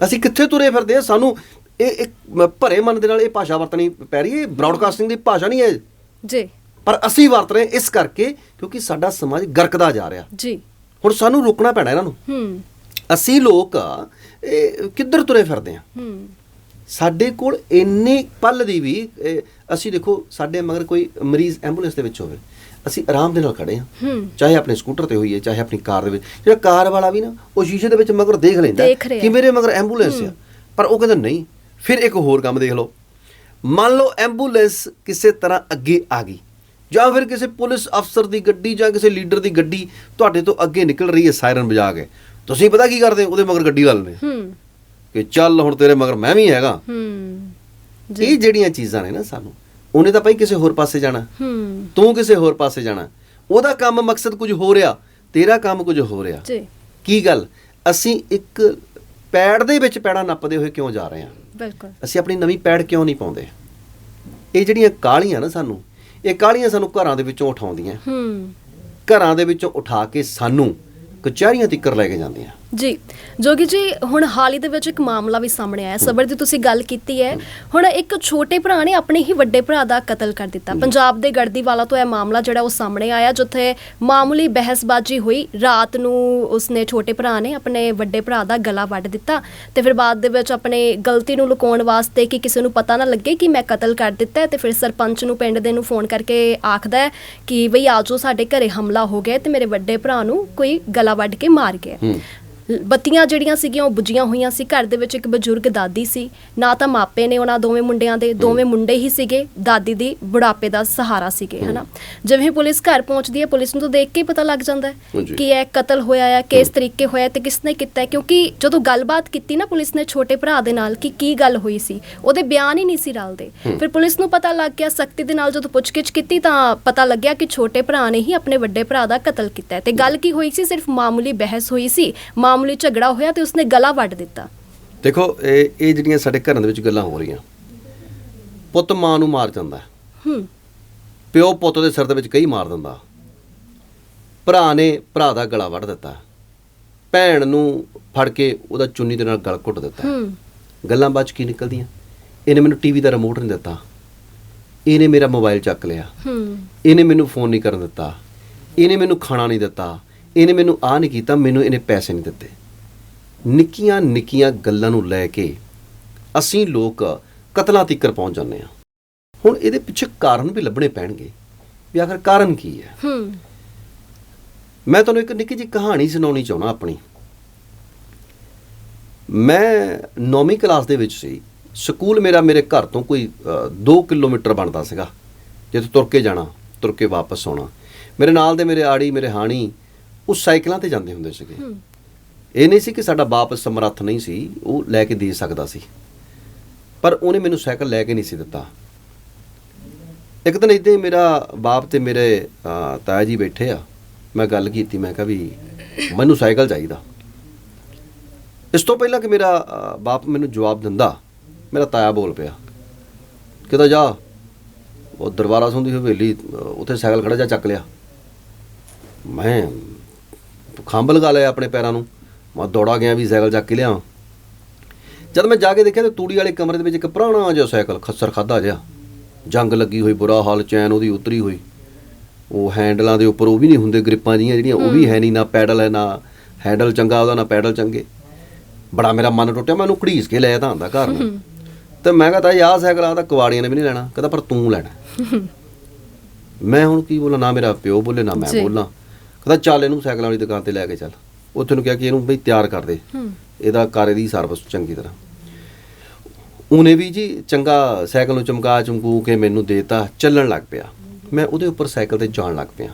ਅਸੀਂ ਕਿੱਥੇ ਤੁਰੇ ਫਿਰਦੇ ਆ? ਸਾਨੂੰ ਇਹ ਇੱਕ ਮ- ਭਰੇ ਮਨ ਦੇ ਨਾਲ ਇਹ ਭਾਸ਼ਾ ਵਰਤਣੀ ਪੈ ਰਹੀ ਹੈ ਬ੍ਰਾਡਕਾਸਟਿੰਗ ਦੀ ਭਾਸ਼ਾ ਨਹੀਂ ਹੈ ਜੀ। ਪਰ ਅਸੀਂ ਵਰਤ ਰਹੇ ਇਸ ਕਰਕੇ ਕਿਉਂਕਿ ਸਾਡਾ ਸਮਾਜ ਗਰਕਦਾ ਜਾ ਰਿਹਾ। ਜੀ। ਹੁਣ ਸਾਨੂੰ ਰੋਕਣਾ ਪੈਣਾ ਇਹਨਾਂ ਨੂੰ। ਹੂੰ। ਅਸੀਂ ਲੋਕ ਇਹ ਕਿੱਧਰ ਤੁਰੇ ਫਿਰਦੇ ਆ ਹੂੰ। ਸਾਡੇ ਕੋਲ ਇੰਨੇ ਪਲ ਦੀ ਵੀ ਇਹ, ਅਸੀਂ ਦੇਖੋ ਸਾਡੇ ਮਗਰ ਕੋਈ ਮਰੀਜ਼ ਐਂਬੂਲੈਂਸ ਦੇ ਵਿੱਚ ਹੋਵੇ ਅਸੀਂ ਆਰਾਮ ਦੇ ਨਾਲ ਖੜੇ ਆ ਹੂੰ। ਚਾਹੇ ਆਪਣੇ ਸਕੂਟਰ ਤੇ ਹੋਈਏ ਚਾਹੇ ਆਪਣੀ ਕਾਰ ਦੇ ਵਿੱਚ ਜਿਹੜਾ ਕਾਰ ਵਾਲਾ ਵੀ ਨਾ ਉਹ ਸ਼ੀਸ਼ੇ ਦੇ ਵਿੱਚ ਮਗਰ ਦੇਖ ਲੈਂਦਾ ਦੇਖ ਰਿਹਾ। ਕਿ ਮੇਰੇ ਮਗਰ ਐਂਬੂਲੈਂਸ ਆ। ਪਰ ਉਹ ਕਹਿੰਦਾ ਨਹੀਂ ਫਿਰ ਇੱਕ ਹੋਰ ਕੰਮ ਦੇਖ ਲਓ। ਮੰਨ ਲਓ ਐਂਬੂਲੈਂਸ ਕਿਸੇ ਤਰ੍ਹਾਂ ਅੱਗੇ ਆ ਗਈ ਜਾਂ ਫਿਰ ਕਿਸੇ ਪੁਲਿਸ ਅਫਸਰ ਦੀ ਗੱਡੀ ਜਾਂ ਕਿਸੇ ਲੀਡਰ ਦੀ ਗੱਡੀ ਤੁਹਾਡੇ ਤੋਂ ਅੱਗੇ ਨਿਕਲ ਰਹੀ ਹੈ ਸਾਇਰਨ ਵਜਾ ਕੇ। ਤੁਸੀਂ ਪਤਾ ਕੀ ਕਰਦੇ ਉਹਦੇ ਮਗਰ ਗੱਡੀ ਲਾ ਲੈਂਦੇ ਹੂੰ। ਕਿ ਚੱਲ ਹੁਣ ਤੇਰੇ ਮਗਰ ਮੈਂ ਵੀ ਹੈਗਾ। ਹੂੰ। ਇਹ ਜਿਹੜੀਆਂ ਚੀਜ਼ਾਂ ਨੇ ਨਾ ਸਾਨੂੰ ਉਹਨੇ ਤਾਂ ਭਾਈ ਕਿਸੇ ਹੋਰ ਪਾਸੇ ਜਾਣਾ। ਹੂੰ। ਤੂੰ ਕਿਸੇ ਹੋਰ ਪਾਸੇ ਜਾਣਾ। ਉਹਦਾ ਕੰਮ ਮਕਸਦ ਕੁਝ ਹੋ ਰਿਹਾ ਤੇਰਾ ਕੰਮ ਕੁਝ ਹੋ ਰਿਹਾ। ਜੀ। ਕੀ ਗੱਲ? ਅਸੀਂ ਇੱਕ ਪੈੜ ਦੇ ਵਿੱਚ ਪੈੜਾ ਨੱਪਦੇ ਹੋਏ ਕਿਉਂ ਜਾ ਰਹੇ ਹਾਂ? ਬਿਲਕੁਲ। ਅਸੀਂ ਆਪਣੀ ਨਵੀਂ ਪੈੜ ਕਿਉਂ ਨਹੀਂ ਪਾਉਂਦੇ? ਇਹ ਜਿਹੜੀਆਂ ਕਾਲੀਆਂ ਨਾ ਸਾਨੂੰ ਇਹ ਕਾਲੀਆਂ ਸਾਨੂੰ ਘਰਾਂ ਦੇ ਵਿੱਚੋਂ ਉਠਾਉਂਦੀਆਂ। ਹੂੰ। ਘਰਾਂ ਦੇ ਵਿੱਚੋਂ ਉਠਾ ਕੇ ਸਾਨੂੰ ਕਚਹਿਰੀਆਂ ਤੱਕਰ ਲੈ ਕੇ ਜਾਂਦੀਆਂ। ਜੀ ਜੋਗੀ ਜੀ ਹੁਣ ਹਾਲ ਹੀ ਦੇ ਵਿੱਚ ਇੱਕ ਮਾਮਲਾ ਵੀ ਸਾਹਮਣੇ ਆਇਆ। ਸਬਰ ਦੀ ਤੁਸੀਂ ਗੱਲ ਕੀਤੀ ਹੈ। ਹੁਣ ਇੱਕ ਛੋਟੇ ਭਰਾ ਨੇ ਆਪਣੇ ਹੀ ਵੱਡੇ ਭਰਾ ਦਾ ਕਤਲ ਕਰ ਦਿੱਤਾ। ਪੰਜਾਬ ਦੇ ਗੜਦੀਵਾਲਾ ਤੋਂ ਇਹ ਮਾਮਲਾ ਜਿਹੜਾ ਉਹ ਸਾਹਮਣੇ ਆਇਆ ਜਿੱਥੇ ਮਾਮੂਲੀ ਬਹਿਸਬਾਜ਼ੀ ਹੋਈ। ਰਾਤ ਨੂੰ ਉਸਨੇ ਛੋਟੇ ਭਰਾ ਨੇ ਆਪਣੇ ਵੱਡੇ ਭਰਾ ਦਾ ਗਲਾ ਵੱਢ ਦਿੱਤਾ ਤੇ ਫਿਰ ਬਾਅਦ ਦੇ ਵਿੱਚ ਆਪਣੇ ਗਲਤੀ ਨੂੰ ਲੁਕਾਉਣ ਵਾਸਤੇ ਕਿ ਕਿਸੇ ਨੂੰ ਪਤਾ ਨਾ ਲੱਗੇ ਕਿ ਮੈਂ ਕਤਲ ਕਰ ਦਿੱਤਾ ਤੇ ਫਿਰ ਸਰਪੰਚ ਨੂੰ ਪਿੰਡ ਦੇ ਨੂੰ ਫੋਨ ਕਰਕੇ ਆਖਦਾ ਹੈ ਕਿ ਬਈ ਆਜੋ ਸਾਡੇ ਘਰੇ ਹਮਲਾ ਹੋ ਗਿਆ ਤੇ ਮੇਰੇ ਵੱਡੇ ਭਰਾ ਨੂੰ ਕੋਈ ਗਲਾ ਵੱਢ ਕੇ ਮਾਰ ਗਿਆ ਬੱਤੀਆਂ ਜਿਹੜੀਆਂ ਸੀਗੀਆਂ ਉਹ ਬੁਝੀਆਂ ਹੋਈਆਂ ਸੀ। ਘਰ ਦੇ ਵਿੱਚ ਇੱਕ ਬਜ਼ੁਰਗ ਦਾਦੀ ਸੀ। ਨਾ ਤਾਂ ਮਾਪੇ ਨੇ ਉਹਨਾਂ ਦੋਵੇਂ ਮੁੰਡਿਆਂ ਦੇ ਦੋਵੇਂ ਮੁੰਡੇ ਹੀ ਸੀਗੇ। ਦਾਦੀ ਦੀ ਬੁਢਾਪੇ ਦਾ ਸਹਾਰਾ ਸੀਗੇ ਹਨਾ। ਜਿਵੇਂ ਪੁਲਿਸ ਘਰ ਪਹੁੰਚਦੀ ਹੈ ਪੁਲਿਸ ਨੂੰ ਤਾਂ ਦੇਖ ਕੇ ਹੀ ਪਤਾ ਲੱਗ ਜਾਂਦਾ ਹੈ। ਕਿ ਇਹ ਕਤਲ ਹੋਇਆ ਹੈ ਕਿਸ ਤਰੀਕੇ ਹੋਇਆ ਤੇ ਕਿਸ ਨੇ ਕੀਤਾ ਕਿਉਂਕਿ ਜਦੋਂ ਗੱਲਬਾਤ ਕੀਤੀ ਨਾ ਪੁਲਿਸ ਨੇ ਛੋਟੇ ਭਰਾ ਦੇ ਨਾਲ ਕਿ ਕੀ ਗੱਲ ਹੋਈ ਸੀ ਉਹਦੇ ਬਿਆਨ ਹੀ ਨਹੀਂ ਸੀ ਰਲਦੇ। ਫਿਰ ਪੁਲਿਸ ਨੂੰ ਪਤਾ ਲੱਗ ਗਿਆ ਸਖਤੀ ਦੇ ਨਾਲ ਜਦੋਂ ਪੁੱਛਗਿੱਛ ਕੀਤੀ ਤਾਂ ਪਤਾ ਲੱਗਿਆ ਕਿ ਛੋਟੇ ਭਰਾ ਨੇ ਹੀ ਆਪਣੇ ਵੱਡੇ ਭਰਾ ਦਾ ਕਤਲ ਕੀਤਾ ਤੇ ਗੱਲ ਕੀ ਹੋਈ ਸੀ ਸਿਰਫ ਮਾਮੂਲੀ ਬਹਿਸ ਹੋਈ ਸੀ। ਮਾਮੂਲੀ ਝਗੜਾ ਹੋਇਆ ਤੇ ਉਸਨੇ ਗਲਾ ਵੱਢ ਦਿੱਤਾ। ਦੇਖੋ ਇਹ ਇਹ ਜਿਹੜੀਆਂ ਸਾਡੇ ਘਰਾਂ ਦੇ ਵਿੱਚ ਗੱਲਾਂ ਹੋ ਰਹੀਆਂ। ਪੁੱਤ ਮਾਂ ਨੂੰ ਮਾਰ ਜਾਂਦਾ। ਹੈ। ਪਿਓ ਪੁੱਤ ਦੇ ਸਿਰ ਦੇ ਵਿੱਚ ਕਈ ਮਾਰ ਦਿੰਦਾ। ਭਰਾ ਨੇ ਭਰਾ ਦਾ ਗਲਾ ਵੱਢ ਦਿੱਤਾ। ਭੈਣ ਨੂੰ ਫੜ ਕੇ ਉਹਦਾ ਚੁੰਨੀ ਦੇ ਨਾਲ ਗਲ ਘੁੱਟ ਦਿੱਤਾ। ਹੂੰ। ਗੱਲਾਂ ਬਾਅਦ 'ਚ ਕੀ ਨਿਕਲਦੀਆਂ? ਇਹਨੇ ਮੈਨੂੰ ਟੀਵੀ ਦਾ ਰਿਮੋਟ ਨਹੀਂ ਦਿੱਤਾ। ਇਹਨੇ ਮੇਰਾ ਮੋਬਾਈਲ ਚੱਕ ਲਿਆ। ਹੂੰ। ਇਹਨੇ ਮੈਨੂੰ ਫੋਨ ਨਹੀਂ ਕਰਨ ਦਿੱਤਾ। ਇਹਨੇ ਮੈਨੂੰ ਖਾਣਾ ਨਹੀਂ ਦਿੱਤਾ। ਇਹਨੇ ਮੈਨੂੰ ਆ ਨਹੀਂ ਕੀਤਾ ਮੈਨੂੰ ਇਹਨੇ ਪੈਸੇ ਨਹੀਂ ਦਿੱਤੇ। ਨਿੱਕੀਆਂ ਨਿੱਕੀਆਂ ਗੱਲਾਂ ਨੂੰ ਲੈ ਕੇ ਅਸੀਂ ਲੋਕ ਕਤਲਾਂ ਤੀਕਰ ਪਹੁੰਚ ਜਾਂਦੇ ਹਾਂ। ਹੁਣ ਇਹਦੇ ਪਿੱਛੇ ਕਾਰਨ ਵੀ ਲੱਭਣੇ ਪੈਣਗੇ। ਵੀ ਆਖਰ ਕਾਰਨ ਕੀ ਹੈ? ਹੂੰ। ਮੈਂ ਤੁਹਾਨੂੰ ਇੱਕ ਨਿੱਕੀ ਜਿਹੀ ਕਹਾਣੀ ਸੁਣਾਉਣੀ ਚਾਹੁੰਦਾ ਆਪਣੀ। ਮੈਂ 9ਵੀਂ ਕਲਾਸ ਦੇ ਵਿੱਚ ਸੀ। ਸਕੂਲ ਮੇਰਾ ਮੇਰੇ ਘਰ ਤੋਂ ਕੋਈ 2 ਕਿਲੋਮੀਟਰ ਬਣਦਾ ਸੀਗਾ। ਜਿੱਥੇ ਤੁਰ ਕੇ ਜਾਣਾ ਤੁਰ ਕੇ ਵਾਪਸ ਆਉਣਾ। ਮੇਰੇ ਨਾਲ ਦੇ ਮੇਰੇ ਆੜੀ ਮੇਰੇ ਹਾਣੀ ਉਹ ਸਾਈਕਲਾਂ ਤੇ ਜਾਂਦੇ ਹੁੰਦੇ ਸੀਗੇ। ਇਹ ਨਹੀਂ ਸੀ ਕਿ ਸਾਡਾ ਬਾਪ ਸਮਰੱਥ ਨਹੀਂ ਸੀ ਉਹ ਲੈ ਕੇ ਦੇ ਸਕਦਾ ਸੀ। ਪਰ ਉਹਨੇ ਮੈਨੂੰ ਸਾਈਕਲ ਲੈ ਕੇ ਨਹੀਂ ਸੀ ਦਿੱਤਾ। ਇੱਕ ਦਿਨ ਇਦਾਂ ਹੀ ਮੇਰਾ ਬਾਪ ਤੇ ਮੇਰੇ ਤਾਇਆ ਜੀ ਬੈਠੇ ਆ। ਮੈਂ ਗੱਲ ਕੀਤੀ ਮੈਂ ਕਿਹਾ ਵੀ ਮੈਨੂੰ ਸਾਈਕਲ ਚਾਹੀਦਾ। ਇਸ ਤੋਂ ਪਹਿਲਾਂ ਕਿ ਮੇਰਾ ਬਾਪ ਮੈਨੂੰ ਜਵਾਬ ਦਿੰਦਾ ਮੇਰਾ ਤਾਇਆ ਬੋਲ ਪਿਆ। ਕਿਦਾ ਜਾ ਉਹ ਦਰਬਾਰਾ ਦੀ ਹਵੇਲੀ ਉੱਥੇ ਸਾਈਕਲ ਖੜਾ ਜਾ ਚੱਕ ਲਿਆ। ਮੈਂ ਖੰਭ ਲਗਾ ਲਿਆ ਆਪਣੇ ਪੈਰਾਂ ਨੂੰ। ਮੈਂ ਦੌੜਾ ਗਿਆ ਵੀ ਸਾਈਕਲ ਚੱਕ ਕੇ ਲਿਆ ਜਦ ਮੈਂ ਜਾ ਕੇ ਦੇਖਿਆ ਤੇ ਤੂੜੀ ਵਾਲੇ ਕਮਰੇ ਦੇ ਵਿੱਚ ਇੱਕ ਪੁਰਾਣਾ ਜਿਹਾ ਸਾਈਕਲ ਖੱਸਰ ਖਾਦਾ ਜਿਹਾ। ਜੰਗ ਲੱਗੀ ਹੋਈ ਬੁਰਾ ਹਾਲ ਚੈਨ ਉਹਦੀ ਉਤਰੀ ਹੋਈ। ਉਹ ਹੈਂਡਲਾਂ ਦੇ ਉੱਪਰ ਉਹ ਵੀ ਨਹੀਂ ਹੁੰਦੇ ਗ੍ਰਿਪਾਂ ਜੀਆਂ ਜਿਹੜੀਆਂ ਉਹ ਵੀ ਹੈ। ਨਹੀਂ ਨਾ ਪੈਡਲ ਹੈ ਨਾ ਹੈਂਡਲ ਚੰਗਾ ਉਹਦਾ ਨਾ ਪੈਡਲ ਚੰਗੇ। ਬੜਾ ਮੇਰਾ ਮਨ ਟੁੱਟਿਆ ਮੈਂ ਉਹਨੂੰ ਘੜੀਸ ਕੇ ਲੈ ਤਾਂ ਆਂਦਾ ਘਰ ਨੂੰ। ਤੇ ਮੈਂ ਕਹਤਾ ਯਾਰ ਸਾਈਕਲ ਆ ਤਾਂ ਕੁਵਾੜੀਆਂ ਨੇ ਵੀ ਨਹੀਂ ਲੈਣਾ। ਕਹਿੰਦਾ ਪਰ ਤੂੰ ਲੈਣਾ। ਮੈਂ ਹੁਣ ਕੀ ਬੋਲਾਂ ਨਾ ਮੇਰਾ ਪਿਓ ਬੋਲੇ ਨਾ ਮੈਂ। ਬੋਲਾਂ। ਕਹਿੰਦਾ ਚੱਲ ਇਹਨੂੰ ਸਾਈਕਲ ਵਾਲੀ ਦੁਕਾਨ ਤੇ ਲੈ ਕੇ ਚੱਲ। ਉੱਥੇ ਨੂੰ ਕਿਹਾ ਕਿ ਇਹਨੂੰ ਬਈ ਤਿਆਰ ਕਰ ਦੇ। ਇਹਦਾ ਕਾਰ ਦੀ ਸਰਵਿਸ ਚੰਗੀ ਤਰ੍ਹਾਂ। ਉਹਨੇ ਵੀ ਜੀ ਚੰਗਾ ਸਾਈਕਲ ਨੂੰ ਚਮਕਾ ਚਮਕੂ ਕੇ ਮੈਨੂੰ ਦੇਤਾ ਚੱਲਣ ਲੱਗ ਪਿਆ। ਮੈਂ ਉਹਦੇ ਉੱਪਰ ਸਾਈਕਲ ਤੇ ਜਾਣ ਲੱਗ ਪਿਆ।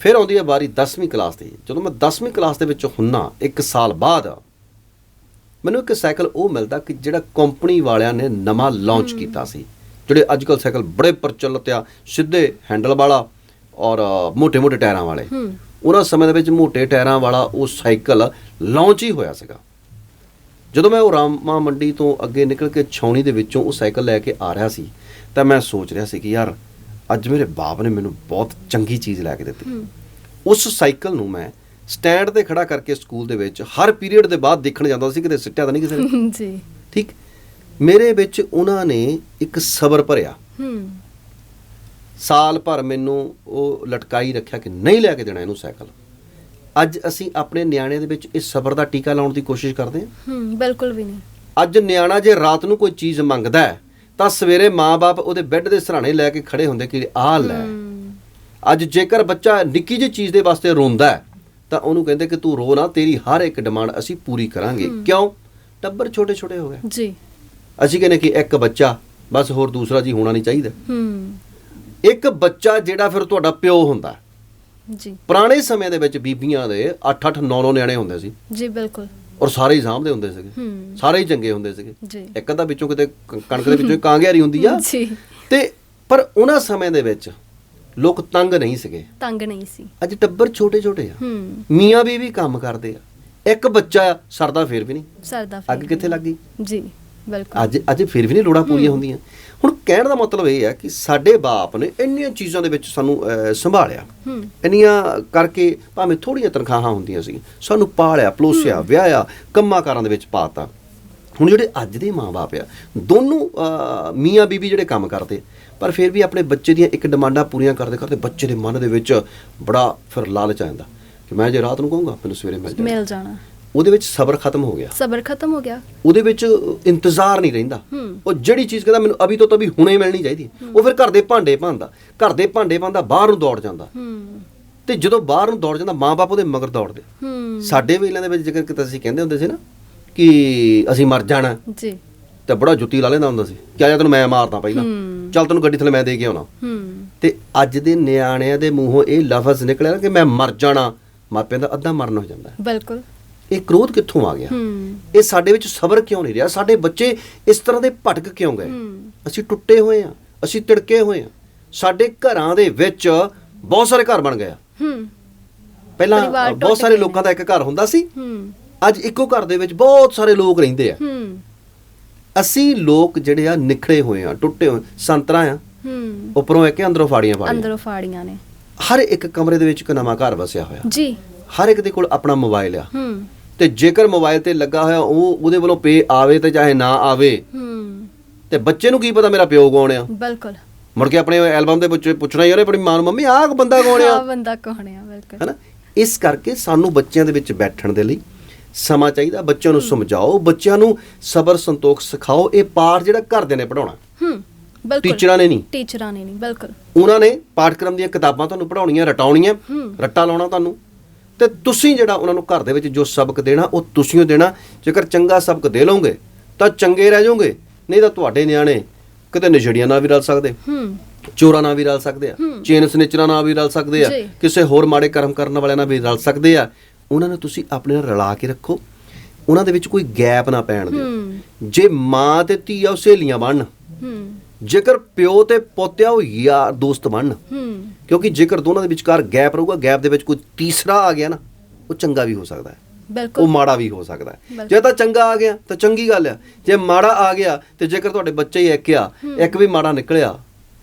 ਫਿਰ ਆਉਂਦੀ ਹੈ ਵਾਰੀ 10ਵੀਂ ਕਲਾਸ ਦੀ। ਜਦੋਂ ਮੈਂ 10ਵੀਂ ਕਲਾਸ ਦੇ ਵਿੱਚ ਹੁੰਨਾ ਇੱਕ ਸਾਲ ਬਾਅਦ ਮੈਨੂੰ ਇੱਕ ਸਾਈਕਲ ਉਹ ਮਿਲਦਾ ਕਿ ਜਿਹੜਾ ਕੰਪਨੀ ਵਾਲਿਆਂ ਨੇ ਨਵਾਂ ਲਾਂਚ ਕੀਤਾ ਸੀ। ਜਿਹੜੇ ਅੱਜ ਕੱਲ੍ਹ ਸਾਈਕਲ ਬੜੇ ਪ੍ਰਚਲਿਤ ਆ ਸਿੱਧੇ ਹੈਂਡਲ ਵਾਲਾ ਔਰ ਮੋਟੇ ਮੋਟੇ ਟਾਇਰਾਂ ਵਾਲੇ। ਉਹਨਾਂ ਸਮੇਂ ਦੇ ਵਿੱਚ ਮੋਟੇ ਟਾਇਰਾਂ ਵਾਲਾ ਉਹ ਸਾਈਕਲ ਲਾਂਚ ਹੀ ਹੋਇਆ ਸੀਗਾ। ਜਦੋਂ ਮੈਂ ਉਹ ਰਾਮਾ ਮੰਡੀ ਤੋਂ ਅੱਗੇ ਨਿਕਲ ਕੇ ਛੌਣੀ ਦੇ ਵਿੱਚੋਂ ਉਹ ਸਾਈਕਲ ਲੈ ਕੇ ਆ ਰਿਹਾ ਸੀ ਤਾਂ ਮੈਂ ਸੋਚ ਰਿਹਾ ਸੀ ਕਿ ਯਾਰ ਅੱਜ ਮੇਰੇ ਬਾਪ ਨੇ ਮੈਨੂੰ ਬਹੁਤ ਚੰਗੀ ਚੀਜ਼ ਲੈ ਕੇ ਦਿੱਤੀ। ਉਸ ਸਾਈਕਲ ਨੂੰ ਮੈਂ ਸਟੈਂਡ ਤੇ ਖੜਾ ਕਰਕੇ ਸਕੂਲ ਦੇ ਵਿੱਚ ਹਰ ਪੀਰੀਅਡ ਦੇ ਬਾਅਦ ਦੇਖਣ ਜਾਂਦਾ ਸੀ ਕਿਤੇ ਸਿੱਟਿਆ ਤਾਂ ਨਹੀਂ ਕਿਸੇ ਨੇ। ਜੀ। ਠੀਕ। ਮੇਰੇ ਵਿੱਚ ਉਹਨਾਂ ਨੇ ਇੱਕ ਸਬਰ ਭਰਿਆ। ਹੂੰ। ਸਾਲ ਭਰ ਮੈਨੂੰ ਉਹ ਲਟਕਾਈ ਰੱਖਿਆ ਕਿ ਨਹੀਂ ਲੈ ਕੇ ਦੇਣਾ ਇਹਨੂੰ ਸਾਈਕਲ। ਅੱਜ ਅਸੀਂ ਆਪਣੇ ਨਿਆਣੇ ਦੇ ਵਿੱਚ ਇਸ ਸਬਰ ਦਾ ਟੀਕਾ ਲਾਉਣ ਦੀ ਕੋਸ਼ਿਸ਼ ਕਰਦੇ ਹਾਂ। ਹੂੰ ਬਿਲਕੁਲ ਵੀ ਨਹੀਂ। ਅੱਜ ਨਿਆਣਾ ਜੇ ਰਾਤ ਨੂੰ ਕੋਈ ਚੀਜ਼ ਮੰਗਦਾ ਹੈ ਤਾਂ ਸਵੇਰੇ ਮਾਪੇ ਉਹਦੇ ਬੈੱਡ ਦੇ ਸਰਾਣੇ ਲੈ ਕੇ ਖੜੇ ਹੁੰਦੇ ਕਿ ਆਹ ਲੈ। ਅੱਜ ਜੇਕਰ ਬੱਚਾ ਨਿੱਕੀ ਜਿਹੀ ਚੀਜ਼ ਦੇ ਵਾਸਤੇ ਰੋਂਦਾ ਹੈ ਤਾਂ ਉਹਨੂੰ ਕਹਿੰਦੇ ਕਿ ਤੂੰ ਰੋ ਨਾ ਤੇਰੀ ਹਰ ਇੱਕ ਡਿਮਾਂਡ ਅਸੀਂ ਪੂਰੀ ਕਰਾਂਗੇ। ਕਿਉਂ? ਟੱਬਰ ਛੋਟੇ ਛੋਟੇ ਹੋ ਗਏ। ਜੀ। ਅਸੀਂ ਕਹਿੰਦੇ ਕਿ ਇੱਕ ਬੱਚਾ ਬਸ ਹੋਰ ਦੂਸਰਾ ਜੀ ਹੋਣਾ ਨਹੀਂ ਚਾਹੀਦਾ। ਹੂੰ। ਇੱਕ ਬੱਚਾ ਜਿਹੜਾ ਫਿਰ ਤੁਹਾਡਾ ਪਿਓ ਹੁੰਦਾ। ਜੀ। ਪੁਰਾਣੇ ਸਮੇਂ ਦੇ ਵਿੱਚ ਬੀਬੀਆਂ ਦੇ 8-8 9-9 ਨਿਆਣੇ ਹੁੰਦੇ ਸੀ। ਜੀ ਬਿਲਕੁਲ। ਔਰ ਸਾਰੇ ਹੀ ਸਾਂਭਦੇ ਹੁੰਦੇ ਸੀਗੇ। ਸਾਰੇ ਹੀ ਚੰਗੇ ਹੁੰਦੇ ਸੀਗੇ। ਜੀ। ਇੱਕ ਅੱਧਾ ਵਿੱਚੋਂ ਕਿਤੇ ਕਣਕ ਦੇ ਵਿੱਚੋਂ ਕਾਂਗਿਆਰੀ ਹੁੰਦੀ ਆ। ਜੀ। ਤੇ ਪਰ ਉਹਨਾਂ ਸਮੇਂ ਦੇ ਵਿੱਚ ਲੋਕ ਤੰਗ ਨਹੀਂ ਸੀਗੇ। ਤੰਗ ਨਹੀਂ ਸੀ। ਅੱਜ ਟੱਬਰ ਛੋਟੇ ਛੋਟੇ ਆ। ਹੂੰ। ਮੀਆਂ ਬੀਵੀ ਕੰਮ ਕਰਦੇ ਆ। ਇੱਕ ਬੱਚਾ ਸਰਦਾ ਫੇਰ ਵੀ ਨਹੀਂ। ਸਰਦਾ ਅੱਗ ਕਿੱਥੇ ਲੱਗ ਗਈ? ਜੀ। ਅੱਜ ਅੱਜ ਫਿਰ ਵੀ ਨਹੀਂ ਲੋੜਾਂ ਪੂਰੀਆਂ ਹੁੰਦੀਆਂ। ਹੁਣ ਕਹਿਣ ਦਾ ਮਤਲਬ ਇਹ ਹੈ ਕਿ ਸਾਡੇ ਬਾਪ ਨੇ ਇੰਨੀਆਂ ਚੀਜ਼ਾਂ ਦੇ ਵਿੱਚ ਸਾਨੂੰ ਸੰਭਾਲਿਆ। ਇੰਨੀਆਂ ਕਰਕੇ ਭਾਵੇਂ ਥੋੜੀਆਂ ਤਨਖਾਹਾਂ ਹੁੰਦੀਆਂ ਸੀ ਸਾਨੂੰ ਪਾਲਿਆ ਪਲੋਸਿਆ ਵਿਆਹਿਆ ਕੰਮਾਂ ਕਾਰਾਂ ਦੇ ਵਿੱਚ ਪਾਤਾ। ਹੁਣ ਜਿਹੜੇ ਅੱਜ ਦੇ ਮਾਪੇ ਆ ਦੋਨੋਂ ਮੀਆਂ ਬੀਬੀ ਜਿਹੜੇ ਕੰਮ ਕਰਦੇ ਪਰ ਫਿਰ ਵੀ ਆਪਣੇ ਬੱਚੇ ਦੀਆਂ ਇੱਕ ਡਿਮਾਂਡਾਂ ਪੂਰੀਆਂ ਕਰਦੇ ਕਰਦੇ ਬੱਚੇ ਦੇ ਮਨ ਦੇ ਵਿੱਚ ਬੜਾ ਫਿਰ ਲਾਲਚ ਆ ਜਾਂਦਾ। ਕਿ ਮੈਂ ਜੇ ਰਾਤ ਨੂੰ ਕਹੂੰਗਾ ਮੈਨੂੰ ਸਵੇਰੇ ਮਿਲ ਜਾਣਾ। ਮਿਲ ਜਾਣਾ। ਉਹਦੇ ਵਿੱਚ ਸਬਰ ਖਤਮ ਹੋ ਗਿਆ। ਸਬਰ ਖਤਮ ਹੋ ਗਿਆ। ਉਹਦੇ ਵਿੱਚ ਇੰਤਜ਼ਾਰ ਨਹੀਂ ਰਹਿੰਦਾ। ਉਹ ਜਿਹੜੀ ਚੀਜ਼ ਕਹਿੰਦਾ ਮੈਨੂੰ ਅਭੀ ਤੋਂ ਤਭੀ ਹੁਣੇ ਮਿਲਣੀ ਚਾਹੀਦੀ। ਉਹ ਫਿਰ ਘਰ ਦੇ ਭਾਂਡੇ ਭਾਂਦਾ। ਘਰ ਦੇ ਭਾਂਡੇ ਭਾਂਦਾ ਬਾਹਰ ਨੂੰ ਦੌੜ ਜਾਂਦਾ। ਤੇ ਜਦੋਂ ਬਾਹਰ ਨੂੰ ਦੌੜ ਜਾਂਦਾ ਮਾਂ-ਬਾਪ ਉਹਦੇ ਮਗਰ ਦੌੜਦੇ। ਸਾਡੇ ਵੇਲਿਆਂ ਦੇ ਵਿੱਚ ਜ਼ਿਕਰ ਕੀਤਾ ਅਸੀਂ ਕਹਿੰਦੇ ਹੁੰਦੇ ਸੀ ਨਾ ਕਿ ਅਸੀਂ ਮਰ ਜਾਣਾ। ਜੀ। ਤੇ ਬੜਾ ਜੁੱਤੀ ਲਾ ਲੈਂਦਾ ਹੁੰਦਾ ਸੀ। ਕਿ ਆ ਜਾ ਤੈਨੂੰ ਮੈਂ ਮਾਰਦਾ ਪਹਿਲਾਂ। ਚੱਲ ਤੈਨੂੰ ਗੱਡੀ ਥੱਲੇ ਮੈਂ ਦੇ ਕੇ ਆਉਣਾ। ਤੇ ਅੱਜ ਦੇ ਨਿਆਣਿਆਂ ਦੇ ਮੂੰਹੋਂ ਇਹ ਲਫ਼ਜ਼ ਨਿਕਲਿਆ ਕਿ ਮੈਂ ਮਰ ਜਾਣਾ। ਮਾਪਿਆਂ ਦਾ ਅੱਧਾ ਮਰਨ ਹੋ ਜਾਂਦਾ। ਬਿਲਕੁਲ। ਇਹ ਕ੍ਰੋਧ ਕਿੱਥੋਂ ਆ ਗਿਆ? ਇਹ ਸਾਡੇ ਵਿੱਚ ਸਬਰ ਕਿਉਂ ਨਹੀਂ ਰਿਹਾ? ਸਾਡੇ ਬੱਚੇ ਇਸ ਤਰ੍ਹਾਂ ਦੇ ਭਟਕ ਕਿਉਂ ਗਏ? ਅਸੀਂ ਟੁੱਟੇ ਹੋਏ ਆ ਅਸੀਂ ਤਿੜਕੇ ਹੋਏ ਆ ਸਾਡੇ ਘਰਾਂ ਦੇ ਵਿੱਚ ਬਹੁਤ ਸਾਰੇ ਘਰ ਬਣ ਗਏ ਹੂੰ। ਪਹਿਲਾਂ ਬਹੁਤ ਸਾਰੇ ਲੋਕਾਂ ਦਾ ਇੱਕ ਘਰ ਹੁੰਦਾ ਸੀ। ਹੂੰ। ਅੱਜ ਇੱਕੋ ਘਰ ਦੇ ਵਿੱਚ ਬਹੁਤ ਸਾਰੇ ਲੋਕ ਰਹਿੰਦੇ ਆ। ਹੂੰ। ਅਸੀਂ ਲੋਕ ਜਿਹੜੇ ਆ ਨਿਖੜੇ ਹੋਏ ਆ ਟੁੱਟੇ ਹੋਏ ਸੰਤਰਾ ਆ ਹੂੰ। ਉੱਪਰੋਂ ਇੱਕ ਅੰਦਰੋਂ ਫਾੜੀਆਂ ਫਾੜੀਆਂ। ਅੰਦਰੋਂ ਫਾੜੀਆਂ ਨੇ। ਹਰ ਇੱਕ ਕਮਰੇ ਦੇ ਵਿੱਚ ਇੱਕ ਨਵਾਂ ਘਰ ਵਸਿਆ ਹੋਇਆ। ਜੀ। ਹਰ ਇੱਕ ਦੇ ਕੋਲ ਆਪਣਾ ਮੋਬਾਈਲ ਆ। ਹੂੰ। ਤੇ ਜੇਕਰ ਮੋਬਾਈਲ ਤੇ ਲੱਗਾ ਹੋਇਆ ਉਹ ਉਹਦੇ ਵੱਲੋਂ ਪੇ ਆਵੇ ਤੇ ਚਾਹੇ ਨਾ ਆਵੇ ਹੂੰ। ਤੇ ਬੱਚੇ ਨੂੰ ਕੀ ਪਤਾ ਮੇਰਾ ਪਿਓ ਕੌਣ ਆ? ਬਿਲਕੁਲ। ਮੁੜ ਕੇ ਆਪਣੇ ਐਲਬਮ ਦੇ ਵਿੱਚ ਪੁੱਛਣਾ ਉਹਨੇ ਆਪਣੀ ਮਾਂ ਨੂੰ ਮੰਮੀ ਆਹ ਬੰਦਾ ਕੌਣ ਆ? ਆ ਬੰਦਾ ਕੌਣ ਆ? ਬਿਲਕੁਲ। ਹੈਨਾ? ਇਸ ਕਰਕੇ ਸਾਨੂੰ ਬੱਚਿਆਂ ਦੇ ਵਿੱਚ ਬੈਠਣ ਦੇ ਲਈ ਸਮਾਂ ਚਾਹੀਦਾ ਬੱਚਿਆਂ ਨੂੰ ਸਮਝਾਓ ਬੱਚਿਆਂ ਨੂੰ ਸਬਰ ਸੰਤੋਖ ਸਿਖਾਓ ਇਹ ਪਾਠ ਜਿਹੜਾ ਘਰਦਿਆਂ ਨੇ ਪੜਾਉਣਾ ਹੂੰ ਬਿਲਕੁਲ। ਟੀਚਰਾਂ ਨੇ ਨਹੀਂ। ਟੀਚਰਾਂ ਨੇ ਨਹੀਂ ਬਿਲਕੁਲ। ਉਹਨਾਂ ਨੇ ਪਾਠਕ੍ਰਮ ਦੀਆਂ ਕਿਤਾਬਾਂ ਤੁਹਾਨੂੰ ਪੜਾਉਣੀਆਂ ਰਟਾਉਣੀਆਂ। ਰੱਟਾ ਲਾਉਣਾ ਤੁਹਾਨੂੰ। ਤੇ ਤੁਸੀਂ ਜਿਹੜਾ ਉਹਨਾਂ ਨੂੰ ਘਰ ਦੇ ਵਿੱਚ ਜੋ ਸਬਕ ਦੇਣਾ ਉਹ ਤੁਸੀਂ ਓ ਦੇਣਾ। ਜੇਕਰ ਚੰਗਾ ਸਬਕ ਦੇ ਲਓਗੇ ਤਾਂ ਚੰਗੇ ਰਹਿ ਜਾਓਗੇ। ਨਹੀਂ ਤਾਂ ਤੁਹਾਡੇ ਨਿਆਣੇ ਕਿਤੇ ਨਸ਼ੜੀਆਂ ਨਾਲ ਵੀ ਰਲ ਸਕਦੇ ਹੂੰ। ਚੋਰਾਂ ਨਾਲ ਵੀ ਰਲ ਸਕਦੇ ਆ। ਚੇਨ ਸਨਿਚਰਾਂ ਨਾਲ ਵੀ ਰਲ ਸਕਦੇ ਆ। ਕਿਸੇ ਹੋਰ ਮਾੜੇ ਕਰਮ ਕਰਨ ਵਾਲਿਆਂ ਨਾਲ ਵੀ ਰਲ ਸਕਦੇ ਆ। ਉਹਨਾਂ ਨੂੰ ਤੁਸੀਂ ਆਪਣੇ ਨਾਲ ਰਲਾ ਕੇ ਰੱਖੋ। ਉਹਨਾਂ ਦੇ ਵਿੱਚ ਕੋਈ ਗੈਪ ਨਾ ਪੈਣ ਦਿਓ। ਹੂੰ। ਜੇ ਮਾਂ ਤੇ ਧੀ ਆ ਉਹ ਸਹੇਲੀਆਂ ਬਣਨ। ਹੂੰ। ਜੇਕਰ ਪਿਓ ਤੇ ਪੋਤਿਆ ਉਹ ਯਾਰ ਦੋਸਤ ਬਣਨ। ਹੂੰ। ਕਿਉਂਕਿ ਜੇਕਰ ਦੋਨਾਂ ਦੇ ਵਿਚਕਾਰ ਗੈਪ ਰਹੂਗਾ ਗੈਪ ਦੇ ਵਿੱਚ ਕੋਈ ਤੀਸਰਾ ਆ ਗਿਆ ਨਾ ਉਹ ਚੰਗਾ ਵੀ ਹੋ ਸਕਦਾ ਹੈ। ਉਹ ਮਾੜਾ ਵੀ ਹੋ ਸਕਦਾ ਹੈ। ਜੇ ਤਾਂ ਚੰਗਾ ਆ ਗਿਆ ਤਾਂ ਚੰਗੀ ਗੱਲ ਆ ਜੇ ਮਾੜਾ ਆ ਗਿਆ ਤੇ ਜੇਕਰ ਤੁਹਾਡੇ ਬੱਚੇ ਹੀ ਇੱਕ ਆ ਇੱਕ ਵੀ ਮਾੜਾ ਨਿਕਲਿਆ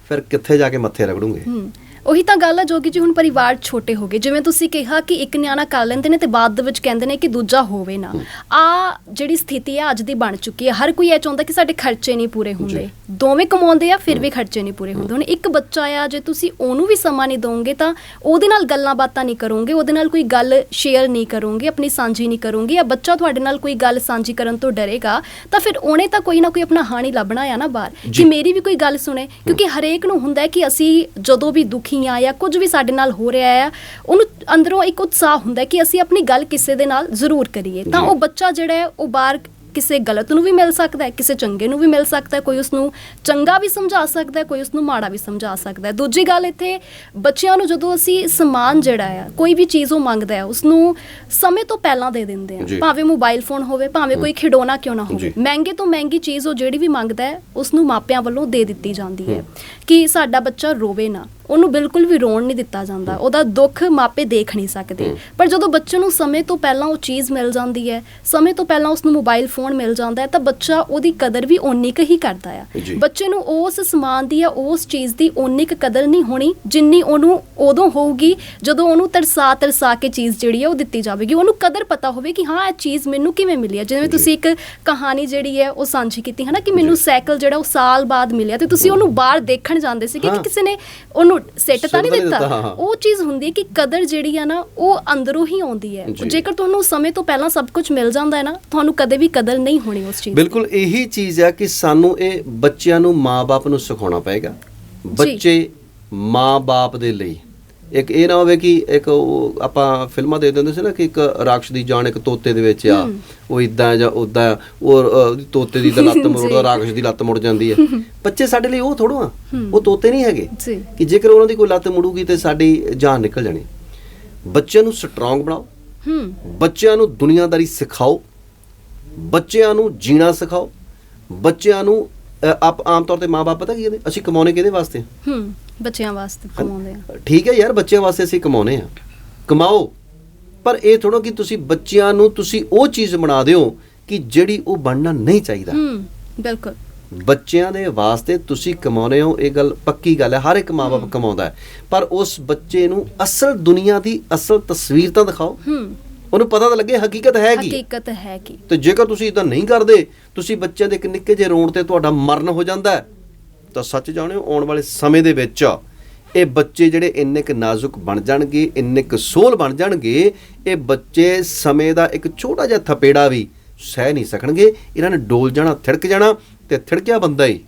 ਫਿਰ ਕਿੱਥੇ ਜਾ ਕੇ ਮੱਥੇ ਰਗੜੂਗੇ? ਹੂੰ। ਉਹੀ ਤਾਂ ਗੱਲ ਹੈ ਜੋਗੀ ਜੀ ਹੁਣ ਪਰਿਵਾਰ ਛੋਟੇ ਹੋ ਗਏ। ਜਿਵੇਂ ਤੁਸੀਂ ਕਿਹਾ ਕਿ ਇੱਕ ਨਿਆਣਾ ਕਰ ਲੈਂਦੇ ਨੇ ਤੇ ਬਾਅਦ ਦੇ ਵਿੱਚ ਕਹਿੰਦੇ ਨੇ ਕਿ ਦੂਜਾ ਹੋਵੇ ਨਾ। ਆ ਜਿਹੜੀ ਸਥਿਤੀ ਹੈ ਅੱਜ ਦੀ ਬਣ ਚੁੱਕੀ ਹੈ ਹਰ ਕੋਈ ਇਹ ਚਾਹੁੰਦਾ ਕਿ ਸਾਡੇ ਖਰਚੇ ਨਹੀਂ ਪੂਰੇ ਹੁੰਦੇ। ਦੋਵੇਂ ਕਮਾਉਂਦੇ ਆ ਫਿਰ ਵੀ ਖਰਚੇ ਨਹੀਂ ਪੂਰੇ ਹੁੰਦੇ। ਹੁਣ ਇੱਕ ਬੱਚਾ ਆ ਜੇ ਤੁਸੀਂ ਉਹਨੂੰ ਵੀ ਸਮਾਂ ਨਹੀਂ ਦੋਗੇ ਤਾਂ ਉਹਦੇ ਨਾਲ ਗੱਲਾਂ ਬਾਤਾਂ ਨਹੀਂ ਕਰੋਗੇ ਉਹਦੇ ਨਾਲ ਕੋਈ ਗੱਲ ਸ਼ੇਅਰ ਨਹੀਂ ਕਰੋਗੇ ਆਪਣੀ ਸਾਂਝੀ ਨਹੀਂ ਕਰੋਗੇ ਜਾਂ ਬੱਚਾ ਤੁਹਾਡੇ ਨਾਲ ਕੋਈ ਗੱਲ ਸਾਂਝੀ ਕਰਨ ਤੋਂ ਡਰੇਗਾ ਤਾਂ ਫਿਰ ਉਹਨੇ ਤਾਂ ਕੋਈ ਨਾ ਕੋਈ ਆਪਣਾ ਹਾਣੀ ਲੱਭਣਾ ਆ ਨਾ ਬਾਹਰ। ਕਿ ਮੇਰੀ ਵੀ ਕੋਈ ਗੱਲ ਸੁਣੇ। ਕਿਉਂਕਿ ਹਰੇਕ ਨੂੰ ਹੁੰਦਾ ਹੈ ਕਿ ਅਸੀਂ ਜਦੋਂ ਵੀ ਦੁਖੀ ਆ ਜਾਂ ਕੁਝ ਵੀ ਸਾਡੇ ਨਾਲ ਹੋ ਰਿਹਾ ਆ ਉਹਨੂੰ ਅੰਦਰੋਂ ਇੱਕ ਉਤਸ਼ਾਹ ਹੁੰਦਾ ਹੈ ਕਿ ਅਸੀਂ ਆਪਣੀ ਗੱਲ ਕਿਸੇ ਦੇ ਨਾਲ ਜ਼ਰੂਰ ਕਰੀਏ। ਤਾਂ। ਉਹ ਬੱਚਾ ਜਿਹੜਾ ਹੈ ਉਹ ਬਾਹਰ ਕਿਸੇ ਗਲਤ ਨੂੰ ਵੀ ਮਿਲ ਸਕਦਾ ਹੈ ਕਿਸੇ ਚੰਗੇ ਨੂੰ ਵੀ ਮਿਲ ਸਕਦਾ ਹੈ ਕੋਈ ਉਸ ਨੂੰ ਚੰਗਾ ਵੀ ਸਮਝਾ ਸਕਦਾ ਹੈ ਕੋਈ ਉਸ ਨੂੰ ਮਾੜਾ ਵੀ ਸਮਝਾ ਸਕਦਾ ਹੈ। ਦੂਜੀ ਗੱਲ ਇੱਥੇ ਬੱਚਿਆਂ ਨੂੰ ਜਦੋਂ ਅਸੀਂ ਸਮਾਨ ਜਿਹੜਾ ਆ ਕੋਈ ਵੀ ਚੀਜ਼ ਉਹ ਮੰਗਦਾ ਹੈ ਉਸ ਨੂੰ ਸਮੇਂ ਤੋਂ ਪਹਿਲਾਂ ਦੇ ਦਿੰਦੇ ਆ। ਭਾਵੇਂ ਮੋਬਾਈਲ ਫੋਨ ਹੋਵੇ ਭਾਵੇਂ ਕੋਈ ਖਿਡੌਣਾ ਕਿਉਂ ਨਾ ਹੋਵੇ। ਮਹਿੰਗੇ ਤੋਂ ਮਹਿੰਗੀ ਚੀਜ਼ ਉਹ ਜਿਹੜੀ ਵੀ ਮੰਗਦਾ ਹੈ ਉਸ ਨੂੰ ਮਾਪਿਆਂ ਵੱਲੋਂ ਦੇ ਦਿੱਤੀ ਜਾਂਦੀ ਹੈ। ਕਿ ਸਾਡਾ ਬੱਚਾ ਰੋਵੇ ਨਾ। ਉਹਨੂੰ ਬਿਲਕੁਲ ਵੀ ਰੋਣ ਨਹੀਂ ਦਿੱਤਾ ਜਾਂਦਾ। ਉਹਦਾ ਦੁੱਖ ਮਾਪੇ ਦੇਖ ਨਹੀਂ ਸਕਦੇ। ਪਰ ਜਦੋਂ ਬੱਚੇ ਨੂੰ ਸਮੇਂ ਤੋਂ ਪਹਿਲਾਂ ਉਹ ਚੀਜ਼ ਮਿਲ ਜਾਂਦੀ ਹੈ ਸਮੇਂ ਤੋਂ ਪਹਿਲਾਂ ਉਸ ਨੂੰ ਮੋਬਾਈਲ ਫੋਨ ਮਿਲ ਜਾਂਦਾ ਹੈ ਤਾਂ ਬੱਚਾ ਉਹਦੀ ਕਦਰ ਵੀ ਓਨੀ ਕੁ ਹੀ ਕਰਦਾ ਆ। ਬੱਚੇ ਨੂੰ ਉਸ ਸਮਾਨ ਦੀ ਜਾਂ ਉਸ ਚੀਜ਼ ਦੀ ਓਨੀ ਕੁ ਕਦਰ ਨਹੀਂ ਹੋਣੀ ਜਿੰਨੀ ਉਹਨੂੰ ਉਦੋਂ ਹੋਊਗੀ ਜਦੋਂ ਉਹਨੂੰ ਤਰਸਾ ਤਰਸਾ ਕੇ ਚੀਜ਼ ਜਿਹੜੀ ਹੈ ਉਹ ਦਿੱਤੀ ਜਾਵੇਗੀ। ਉਹਨੂੰ ਕਦਰ ਪਤਾ ਹੋਵੇ ਕਿ ਹਾਂ ਇਹ ਚੀਜ਼ ਮੈਨੂੰ ਕਿਵੇਂ ਮਿਲੀ ਹੈ। ਜਿਵੇਂ ਤੁਸੀਂ ਇੱਕ ਕਹਾਣੀ ਜਿਹੜੀ ਹੈ ਉਹ ਸਾਂਝੀ ਕੀਤੀ ਹੈ ਨਾ ਕਿ ਮੈਨੂੰ ਸਾਈਕਲ ਜਿਹੜਾ ਉਹ ਸਾਲ ਬਾਅਦ ਮਿਲਿਆ ਤੇ ਤੁਸੀਂ ਉਹਨੂੰ ਬਾਹਰ ਦੇਖਣ ਜਾਂਦੇ ਸੀ ਕਿ। ਕਿਸੇ ਨੇ ਉਹਨੂੰ ਨਹੀਂ ਸਿੱਟ ਤਾਂ ਨਹੀਂ ਦਿੱਤਾ। ਉਹ ਚੀਜ਼ ਹੁੰਦੀ ਹੈ ਕਿ ਕਦਰ ਜਿਹੜੀ ਆ ਨਾ ਉਹ ਅੰਦਰੋਂ ਹੀ ਆਉਂਦੀ ਹੈ। ਜੇਕਰ ਤੁਹਾਨੂੰ ਸਮੇਂ ਤੋਂ ਪਹਿਲਾਂ ਸਭ ਕੁਝ ਮਿਲ ਜਾਂਦਾ ਹੈ ਨਾ ਤੁਹਾਨੂੰ ਕਦੇ ਵੀ ਕਦਰ ਨਹੀਂ ਹੋਣੀ ਉਸ ਚੀਜ਼ ਬਿਲਕੁਲ ਇਹੀ ਚੀਜ਼ ਹੈ ਕਿ ਸਾਨੂੰ ਇਹ ਬੱਚਿਆਂ ਨੂੰ ਮਾਪੇ ਨੂੰ ਸਿਖਾਉਣਾ ਪਏਗਾ। ਬੱਚੇ ਮਾਪੇ ਦੇ ਲਈ। ਇੱਕ ਇਹ ਨਾ ਹੋਵੇ ਕਿ ਇੱਕ ਆਪਾਂ ਫਿਲਮਾਂ ਦੇ ਦਿੰਦੇ ਸੀ ਨਾ ਕਿ ਇੱਕ ਰਾਖਸ਼ ਦੀ ਜਾਨ ਇੱਕ ਤੋਤੇ ਦੇ ਵਿੱਚ ਆ। ਉਹ ਇਦਾਂ ਜਾਂ ਉਦਾਂ ਉਹ ਤੋਤੇ ਦੀ ਲੱਤ ਮੋੜਦਾ ਰਾਖਸ਼ ਦੀ ਲੱਤ ਮੁੜ ਜਾਂਦੀ ਹੈ। ਬੱਚੇ ਸਾਡੇ ਲਈ ਉਹ ਥੋੜੋ ਆ। ਉਹ ਤੋਤੇ ਨਹੀਂ ਹੈਗੇ। ਕਿ ਜੇਕਰ ਉਹਨਾਂ ਦੀ ਕੋਈ ਲੱਤ ਮੁੜੂਗੀ ਤੇ ਸਾਡੀ ਜਾਨ ਨਿਕਲ ਜਾਣੀ। ਬੱਚਿਆਂ ਨੂੰ ਸਟਰੋਂਗ ਬਣਾਓ। ਬੱਚਿਆਂ ਨੂੰ ਦੁਨੀਆਦਾਰੀ ਸਿਖਾਓ। ਬੱਚਿਆਂ ਨੂੰ ਜੀਣਾ ਸਿਖਾਓ। ਬੱਚਿਆਂ ਨੂੰ ਆਪ ਆਮ ਤੌਰ ਤੇ ਮਾਪੇ ਪਤਾ ਕੀ ਕਹਿੰਦੇ? ਅਸੀਂ ਕਮਾਉਣੇ ਕਿਹਦੇ ਵਾਸਤੇ? ਹੂੰ। ਬੱਚਿਆਂ ਵਾਸਤੇ ਕਮਾਉਂਦੇ ਆ। ਠੀਕ ਹੈ ਯਾਰ ਬੱਚਿਆਂ ਵਾਸਤੇ ਅਸੀਂ ਕਮਾਉਨੇ ਆ। ਕਮਾਓ। ਪਰ ਇਹ ਥੋੜੋ ਕਿ ਤੁਸੀਂ ਬੱਚਿਆਂ ਨੂੰ ਤੁਸੀਂ ਉਹ ਚੀਜ਼ ਬਣਾ ਦਿਓ ਕਿ ਜਿਹੜੀ ਉਹ ਬਣਨਾ ਨਹੀਂ ਚਾਹੀਦਾ। ਹੂੰ ਬਿਲਕੁਲ। ਬੱਚਿਆਂ ਦੇ ਵਾਸਤੇ ਤੁਸੀਂ ਕਮਾਉਨੇ ਹੋ ਇਹ ਗੱਲ ਪੱਕੀ ਗੱਲ ਹੈ ਹਰ ਇੱਕ ਮਾਪੇ ਕਮਾਉਂਦਾ ਹੈ। ਪਰ ਉਸ ਬੱਚੇ ਨੂੰ ਅਸਲ ਦੁਨੀਆ ਦੀ ਅਸਲ ਤਸਵੀਰ ਤਾਂ ਦਿਖਾਓ। ਹੂੰ। ਉਹਨੂੰ ਪਤਾ ਤਾਂ ਲੱਗੇ ਹਕੀਕਤ ਹੈ ਕੀ। ਹਕੀਕਤ ਹੈ ਕਿ। ਤੇ ਜੇਕਰ ਤੁਸੀਂ ਇਦਾਂ ਨਹੀਂ ਕਰਦੇ ਤੁਸੀਂ ਬੱਚਿਆਂ ਦੇ ਇੱਕ ਨਿੱਕੇ ਜਿਹੇ ਰੋਣ ਤੇ ਤੁਹਾਡਾ ਮਰਨ ਹੋ ਜਾਂਦਾ ਹੈ। ਤਾਂ ਸੱਚ ਜਾਣਿਓ ਆਉਣ ਵਾਲੇ ਸਮੇਂ ਦੇ ਵਿੱਚ ਇਹ ਬੱਚੇ ਜਿਹੜੇ ਇੰਨੇ ਕੁ ਨਾਜ਼ੁਕ ਬਣ ਜਾਣਗੇ ਇੰਨੇ ਕੁ ਸੋਲ ਬਣ ਜਾਣਗੇ ਇਹ ਬੱਚੇ ਸਮੇਂ ਦਾ ਇੱਕ ਛੋਟਾ ਜਿਹਾ ਥਪੇੜਾ ਵੀ ਸਹਿ ਨਹੀਂ ਸਕਣਗੇ। ਇਹਨਾਂ ਨੇ ਡੋਲ ਜਾਣਾ ਥਿੜਕ ਜਾਣਾ ਤੇ ਥਿੜਕਿਆ ਬੰਦਾ ਹੀ